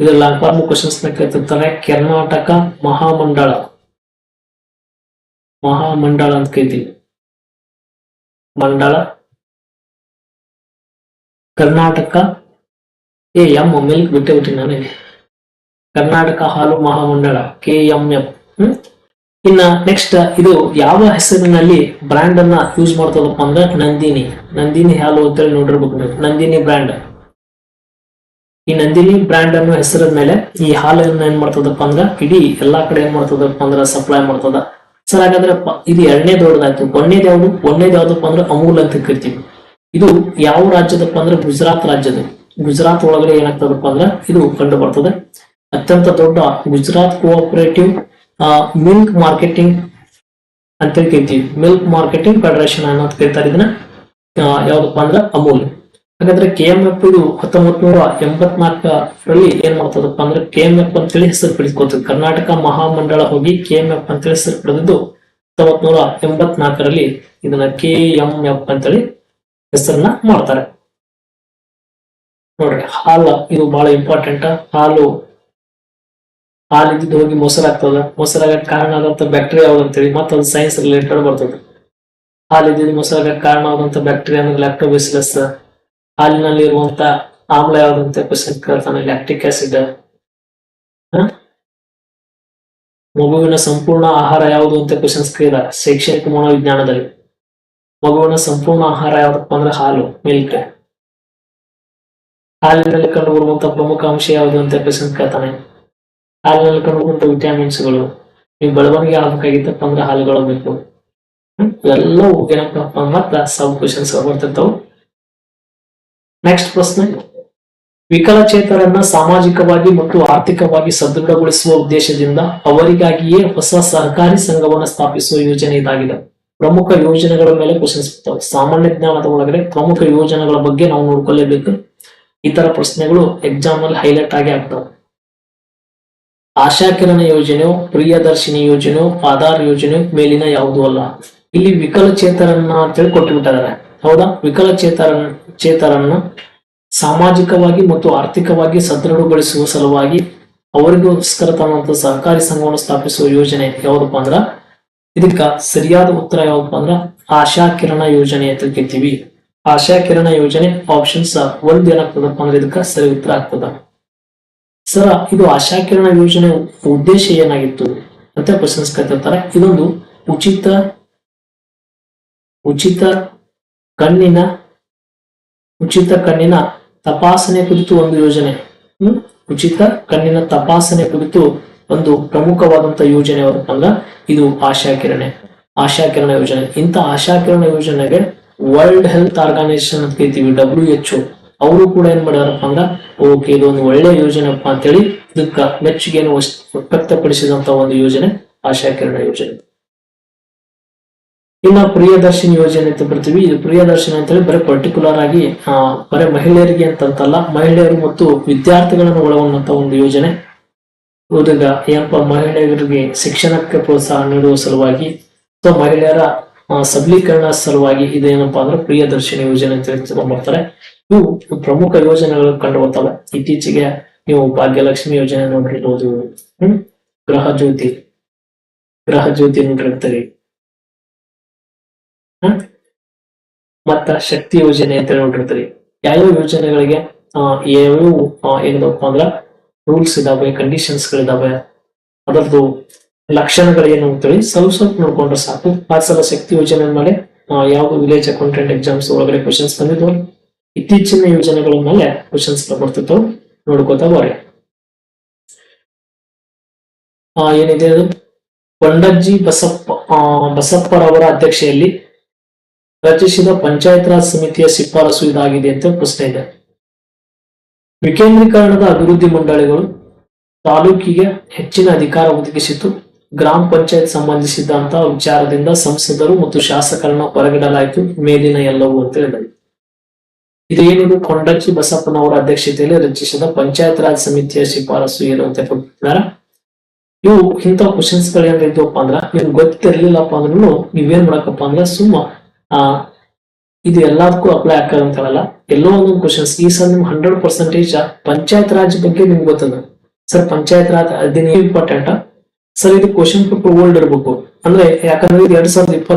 ಇದು ಲಾಂಗ್ ಫಾರ್ಮ್ ಕ್ವಶನ್ಸ್ನ ಕೇಳ್ತಿರ್ತಾರೆ ಕರ್ನಾಟಕ ಮಹಾಮಂಡಳ. ಮಹಾಮಂಡಳ ಅಂತ ಕರಿತೀವಿ ಮಂಡಳ. ಕರ್ನಾಟಕ. ಎ ಎಂ ಮಿಲ್ಕ್ ಬಿಟ್ಟೆ ಬಿಟ್ಟಿ ನಾನು ಇಲ್ಲಿ. ಕರ್ನಾಟಕ ಹಾಲು ಮಹಾಮಂಡಳ, ಕೆ, ಎಂ ಎಫ್ ಹ್ಮ್? ಇನ್ನ ನೆಕ್ಸ್ಟ್ ಇದು ಯಾವ ಹೆಸರಿನಲ್ಲಿ ಬ್ರ್ಯಾಂಡ್ ಅನ್ನ ಯೂಸ್ ಮಾಡ್ತದಪ್ಪ ಅಂದ್ರೆ ನಂದಿನಿ. ನಂದಿನಿ ಹಾಲು ಅಂತೇಳಿ ನೋಡಿರ್ಬೇಕು ನಂದಿನಿ ಬ್ರ್ಯಾಂಡ್ ಈ ನಂದಿನಿ ಬ್ರ್ಯಾಂಡ್ ಅನ್ನೋ ಹೆಸರ ಮೇಲೆ ಈ ಹಾಲನ್ನ ಏನ್ ಮಾಡ್ತದಪ್ಪ ಅಂದ್ರೆ ಇಡೀ ಎಲ್ಲಾ ಕಡೆ ಏನ್ ಮಾಡ್ತದಪ್ಪ ಅಂದ್ರೆ ಸಪ್ಲೈ ಮಾಡ್ತದ. ಸರ್, ಹಾಗಾದ್ರೆ ಇದು ಎರಡನೇ ದೊಡ್ಡದಾಯ್ತು. ಒಂದೇದ್ ಯಾವ್ದು? ಒಂದೇದ್ ಯಾವ್ದಪ್ಪ ಅಂದ್ರೆ ಅಮೂಲ್ ಅಂತ ಕರಿತೀವಿ. ಇದು ಯಾವ ರಾಜ್ಯದಪ್ಪ ಅಂದ್ರೆ ಗುಜರಾತ್ ರಾಜ್ಯದ ಗುಜರಾತ್ ಒಳಗಡೆ ಏನಾಗ್ತದಪ್ಪ ಅಂದ್ರೆ ಇದು ಕಂಡು ಬರ್ತದೆ. ಅತ್ಯಂತ ದೊಡ್ಡ ಗುಜರಾತ್ ಕೋಆಪರೇಟಿವ್ ಮಿಲ್ಕ್ ಮಾರ್ಕೆಟಿಂಗ್ ಅಂತ ಕರಿತೀವಿ. ಮಿಲ್ಕ್ ಮಾರ್ಕೆಟಿಂಗ್ ಫೆಡರೇಷನ್ ಅನ್ನೋದು ಕರಿತಾರೆ ಇದನ್ನ. ಯಾವ್ದಪ್ಪ ಅಂದ್ರೆ ಅಮೂಲ್. ಹಾಗಾದ್ರೆ ಕೆ ಎಂ ಎಫ್ ಇದು ಹತ್ತೊಂಬತ್ ನೂರ ಎಂಬತ್ನಾಲ್ಕರಲ್ಲಿ ಏನ್ ಮಾಡ್ತದಪ್ಪ ಅಂದ್ರೆ ಕೆ ಎಂ ಎಫ್ ಅಂತೇಳಿ ಹೆಸರು ಪಡಿಸ್ಕೊತದೆ ಕರ್ನಾಟಕ ಮಹಾಮಂಡಳ ಹೋಗಿ ಕೆ ಎಂ ಎಫ್ ಅಂತೇಳಿ ಹೆಸರು ಪಡೆದಿದ್ದು ಹತ್ತೊಂಬತ್ ನೂರ ಎಂಬತ್ನಾಲ್ಕರಲ್ಲಿ ಇದನ್ನ ಕೆ ಎಂ ಎಫ್ ಅಂತೇಳಿ ಹೆಸರನ್ನ ಮಾಡ್ತಾರೆ. ನೋಡ್ರಿ, ಹಾಲು ಇದು ಬಹಳ ಇಂಪಾರ್ಟೆಂಟ್ ಹಾಲು ಹಾಲು ಇದ್ದಿದ್ದು ಹೋಗಿ ಮೊಸರಾಗ್ತದ ಮೊಸರಾಗಕ್ಕೆ ಕಾರಣ ಆದಂತ ಬ್ಯಾಕ್ಟೀರಿಯಾ ಯಾವ್ದು ಅಂತೇಳಿ ಮತ್ತೆ ಅದು ಸೈನ್ಸ್ ರಿಲೇಟೆಡ್ ಬರ್ತದೆ. ಹಾಲಿದ್ದು ಮೊಸರಾಗಕ್ಕೆ ಕಾರಣ ಆದಂತ ಬ್ಯಾಕ್ಟೀರಿಯಾ ಅಂದ್ರೆ ಲ್ಯಾಕ್ಟೋಬೆಸಿಲಸ್ ಹಾಲಿನಲ್ಲಿ ಇರುವಂತ ಆಮ್ಲ ಯಾವ್ದಂತ ಕ್ವಶನ್ ಕೇಳ್ತಾನೆ ಲ್ಯಾಕ್ಟಿಕ್ ಆಸಿಡ್ ಮಗುವಿನ ಸಂಪೂರ್ಣ ಆಹಾರ ಯಾವುದು ಅಂತ ಕ್ವಶನ್ಸ್ ಕೇಳಿದ ಶೈಕ್ಷಣಿಕ ಮನೋವಿಜ್ಞಾನದಲ್ಲಿ. ಮಗುವಿನ ಸಂಪೂರ್ಣ ಆಹಾರ ಯಾವ್ದಪ್ಪ ಅಂದ್ರೆ ಹಾಲು ಮಿಲ್ಕ್ ಹಾಲಿನಲ್ಲಿ ಕಂಡು ಬರುವಂತ ಪ್ರಮುಖ ಅಂಶ ಯಾವುದು ಅಂತ ಕ್ವಶನ್ ಕೇಳ್ತಾನೆ. ಹಾಲಿನಲ್ಲಿ ಕಂಡುಕೊಂಡ ವಿಟಮಿನ್ಸ್ಗಳು ನೀವು ಬೆಳವಣಿಗೆ ಆಗ್ಬೇಕಾಗಿತ್ತಪ್ಪ ಅಂದ್ರೆ ಹಾಲುಗಳು ಬೇಕು? ಎಲ್ಲವೂ ಏನಪ್ಪಾ ಮತ್ತ ಸಬ್ ಕ್ವಶನ್ಸ್ ಬರ್ತಿರ್ತಾವ. ನೆಕ್ಸ್ಟ್ ಪ್ರಶ್ನೆ. ವಿಕಲಚೇತರನ್ನ ಸಾಮಾಜಿಕವಾಗಿ ಮತ್ತು ಆರ್ಥಿಕವಾಗಿ ಸದೃಢಗೊಳಿಸುವ ಉದ್ದೇಶದಿಂದ ಅವರಿಗಾಗಿಯೇ ಹೊಸ ಸಹಕಾರಿ ಸಂಘವನ್ನು ಸ್ಥಾಪಿಸುವ ಯೋಜನೆ ಇದಾಗಿದೆ. ಪ್ರಮುಖ ಯೋಜನೆಗಳ ಮೇಲೆ ಕ್ವಶನ್ಸ್ ಬರ್ತಾವೆ. ಸಾಮಾನ್ಯ ಜ್ಞಾನದ ಒಳಗಡೆ ಪ್ರಮುಖ ಯೋಜನೆಗಳ ಬಗ್ಗೆ ನಾವು ನೋಡ್ಕೊಳ್ಳೇಬೇಕು ಈ ತರ ಪ್ರಶ್ನೆಗಳು ಎಕ್ಸಾಮ್ ಅಲ್ಲಿ ಹೈಲೈಟ್ ಆಗಿ ಆಗ್ತವೆ. ಆಶಾಕಿರಣ ಯೋಜನೆಯು, ಪ್ರಿಯದರ್ಶಿನಿ ಯೋಜನೆ ಆಧಾರ್ ಯೋಜನೆ ಮೇಲಿನ ಯಾವುದೂ ಅಲ್ಲ. ಇಲ್ಲಿ ವಿಕಲಚೇತರನ್ನ ಅಂತೇಳಿ ಕೊಟ್ಟುಬಿಟ್ಟಿದ್ದಾರೆ. ಹೌದಾ? ವಿಕಲಚೇತರ ಚೇತರನ್ನ ಸಾಮಾಜಿಕವಾಗಿ ಮತ್ತು ಆರ್ಥಿಕವಾಗಿ ಸದೃಢಗೊಳಿಸುವ ಸಲುವಾಗಿ ಅವರಿಗೋಸ್ಕರ ತನ್ನಂತ ಸಹಕಾರಿ ಸಂಘವನ್ನು ಸ್ಥಾಪಿಸುವ ಯೋಜನೆ ಯಾವ್ದಪ್ಪ ಅಂದ್ರ? ಇದಕ್ಕ ಸರಿಯಾದ ಉತ್ತರ ಯಾವ್ದಪ್ಪ ಅಂದ್ರ? ಆಶಾ ಕಿರಣ ಯೋಜನೆ ಅಂತ ಕೇಳ್ತೀವಿ. ಆಶಾ ಕಿರಣ ಯೋಜನೆ ಆಪ್ಷನ್ಸ್ ಒಂದ್ ಏನಾಗ್ತದಪ್ಪ ಅಂದ್ರೆ ಇದಕ್ಕ ಸರಿ ಉತ್ತರ ಆಗ್ತದ. ಸರ, ಇದು ಆಶಾಕಿರಣ ಯೋಜನೆ ಉದ್ದೇಶ ಏನಾಗಿತ್ತು? ಅಂತ ಕ್ವಶನ್ಸ್ ಕೇಳ್ತಿರ್ತಾರೆ ಇದೊಂದು ಉಚಿತ ಉಚಿತ ಕಣ್ಣಿನ ಉಚಿತ ಕಣ್ಣಿನ ತಪಾಸಣೆ ಕುರಿತು ಒಂದು ಯೋಜನೆ. ಉಚಿತ ಕಣ್ಣಿನ ತಪಾಸಣೆ ಕುರಿತು ಒಂದು ಪ್ರಮುಖವಾದಂತ ಯೋಜನೆ ಅಂದ್ರ ಇದು ಆಶಾ ಕಿರಣೆ ಆಶಾ ಕಿರಣ ಯೋಜನೆ. ಇಂಥ ಆಶಾಕಿರಣ ಯೋಜನೆಗೆ ವರ್ಲ್ಡ್ ಹೆಲ್ತ್ ಆರ್ಗನೈಸೇಷನ್ ಅಂತ ಕರಿತೀವಿ ಡಬ್ಲ್ಯೂ ಎಚ್ ಅವರು ಕೂಡ ಏನ್ ಮಾಡ್ಯಾರಪ್ಪ ಅಂದ್ರ, ಓಕೆ, ಇದೊಂದು ಒಳ್ಳೆ ಯೋಜನೆಪ್ಪ ಅಂತೇಳಿ ಇದಕ್ಕ ಮೆಚ್ಚುಗೆಯನ್ನು ವ್ಯಕ್ತಪಡಿಸಿದಂತ ಒಂದು ಯೋಜನೆ ಆಶಾ ಕಿರಣ ಯೋಜನೆ. ಇನ್ನ ಪ್ರಿಯದರ್ಶಿನಿ ಯೋಜನೆ ಅಂತ ಬರ್ತೀವಿ. ಇದು ಪ್ರಿಯದರ್ಶಿನಿ ಅಂತೇಳಿ ಬರೀ ಪರ್ಟಿಕ್ಯುಲರ್ ಆಗಿ ಬರೀ ಮಹಿಳೆಯರಿಗೆ ಅಂತಂತಲ್ಲ, ಮಹಿಳೆಯರು ಮತ್ತು ವಿದ್ಯಾರ್ಥಿಗಳನ್ನು ಒಳಗೊಂಡಂತ ಒಂದು ಯೋಜನೆ. ಈಗ ಏನಪ್ಪ, ಮಹಿಳೆಯರಿಗೆ ಶಿಕ್ಷಣಕ್ಕೆ ಪ್ರೋತ್ಸಾಹ ನೀಡುವ ಸಲುವಾಗಿ ಅಥವಾ ಮಹಿಳೆಯರ ಸಬಲೀಕರಣ ಸಲುವಾಗಿ ಇದೇನಪ್ಪಾ ಅಂದ್ರೆ ಪ್ರಿಯದರ್ಶಿನಿ ಯೋಜನೆ ಅಂತ ಹೇಳಿ ತಗೊಂಡ್ಬರ್ತಾರೆ ಇವು ಪ್ರಮುಖ ಯೋಜನೆಗಳು ಕಂಡು ಬರ್ತವೆ. ಇತ್ತೀಚೆಗೆ ನೀವು ಭಾಗ್ಯಲಕ್ಷ್ಮಿ ಯೋಜನೆ ನೋಡಿರ್ಬೋದು. ಹ್ಮ್? ಗೃಹ ಜ್ಯೋತಿ. ಗ್ರಹ ಜ್ಯೋತಿ ನೋಡಿರ್ತೀರಿ. ಹ್ಮ್? ಮತ್ತ ಶಕ್ತಿ ಯೋಜನೆ ಅಂತ ನೋಡಿರ್ತೀರಿ. ಯಾವ್ಯಾವ ಯೋಜನೆಗಳಿಗೆ ಯಾವ್ಯಾವ ಏನಪ್ಪ ಅಂದ್ರ ರೂಲ್ಸ್ ಇದಾವೆ ಕಂಡೀಷನ್ಸ್ ಗಳಿದಾವೆ ಅದರದ್ದು ಲಕ್ಷಣಗಳೇನು ಅಂತೇಳಿ ಸ್ವಲ್ಪ ಸ್ವಲ್ಪ ನೋಡ್ಕೊಂಡ್ರೆ ಸಾಕು. ಆ ಸಲ ಶಕ್ತಿ ಯೋಜನೆ ಮೇಲೆ ಯಾವ ವಿಲೇಜ್ ಅಕೌಂಟೆಂಟ್ ಎಕ್ಸಾಮ್ಸ್ ಒಳಗಡೆ ಕ್ವಶನ್ಸ್ ಬಂದಿದ್ವು ಇತ್ತೀಚಿನ ಯೋಜನೆಗಳ ಮೇಲೆ ಕ್ವಶನ್ಸ್ ಬರ್ತಿತ್ತು. ನೋಡ್ಕೋತಾ ಆ, ಏನಿದೆ ಅದು? ಪಂಡಜ್ಜಿ ಬಸಪ್ಪ ಬಸಪ್ಪರವರ ಅಧ್ಯಕ್ಷೆಯಲ್ಲಿ ರಚಿಸಿದ ಪಂಚಾಯತ್ ರಾಜ್ ಸಮಿತಿಯ ಶಿಫಾರಸು ಇದಾಗಿದೆ ಅಂತ ಪ್ರಶ್ನೆ ಇದೆ. ವಿಕೇಂದ್ರೀಕರಣದ ಅಭಿವೃದ್ಧಿ ಮಂಡಳಿಗಳು ತಾಲೂಕಿಗೆ ಹೆಚ್ಚಿನ ಅಧಿಕಾರ ಒದಗಿಸಿತು ಗ್ರಾಮ ಪಂಚಾಯತ್ ಸಂಬಂಧಿಸಿದಂತಹ ವಿಚಾರದಿಂದ ಸಂಸದರು ಮತ್ತು ಶಾಸಕರನ್ನ ಹೊರಗಿಡಲಾಯಿತು. ಮೇಲಿನ ಎಲ್ಲವೂ ಅಂತ ಹೇಳಿದರು. ಇದೇನಿದು? ಕೊಂಡಜ್ಜಿ ಬಸಪ್ಪನವರ ಅಧ್ಯಕ್ಷತೆಯಲ್ಲಿ ರಚಿಸಿದ ಪಂಚಾಯತ್ ರಾಜ್ ಸಮಿತಿಯ ಶಿಫಾರಸು ಏನು ಅಂತ ಕೊಟ್ಟಿದ್ದಾರೆ ಇವು ಇಂಥ ಕ್ವಶನ್ಸ್ಗಳು ಏನಾರ ಇದ್ವಪ್ಪ ಅಂದ್ರ ನಿಮ್ಗೆ ಗೊತ್ತಿರ್ಲಿಲ್ಲಪ್ಪ ಅಂದ್ರೂ ನೀವೇನ್ ಮಾಡಕಪ್ಪ ಅಂದ್ರ ಸುಮ್ಮ, ಆ, ಇದು ಎಲ್ಲದಕ್ಕೂ ಅಪ್ಲೈ ಆಗ್ತದಂತಾರಲ್ಲ ಎಲ್ಲೋ ಒಂದೊಂದು ಕ್ವಶನ್ಸ್ ಈ ಸಲ ನಿಮ್ಗೆ ಹಂಡ್ರೆಡ್ ಪರ್ಸೆಂಟೇಜ್ ಪಂಚಾಯತ್ ರಾಜ್ ಬಗ್ಗೆ ನಿಮ್ಗೆ ಗೊತ್ತದ? ಸರ್, ಪಂಚಾಯತ್ ರಾಜ್ ಅದೇನೇ ಇಂಪಾರ್ಟೆಂಟ್ ಸರ್, ಇದು ಕ್ವಶನ್ ಪೇಪರ್ ಓಲ್ಡ್ ಇರ್ಬೇಕು. ಅಂದ್ರೆ ಯಾಕಂದ್ರೆ ಇದು ಎರಡ್ ಸಾವಿರದ ಇಪ್ಪತ್ತ್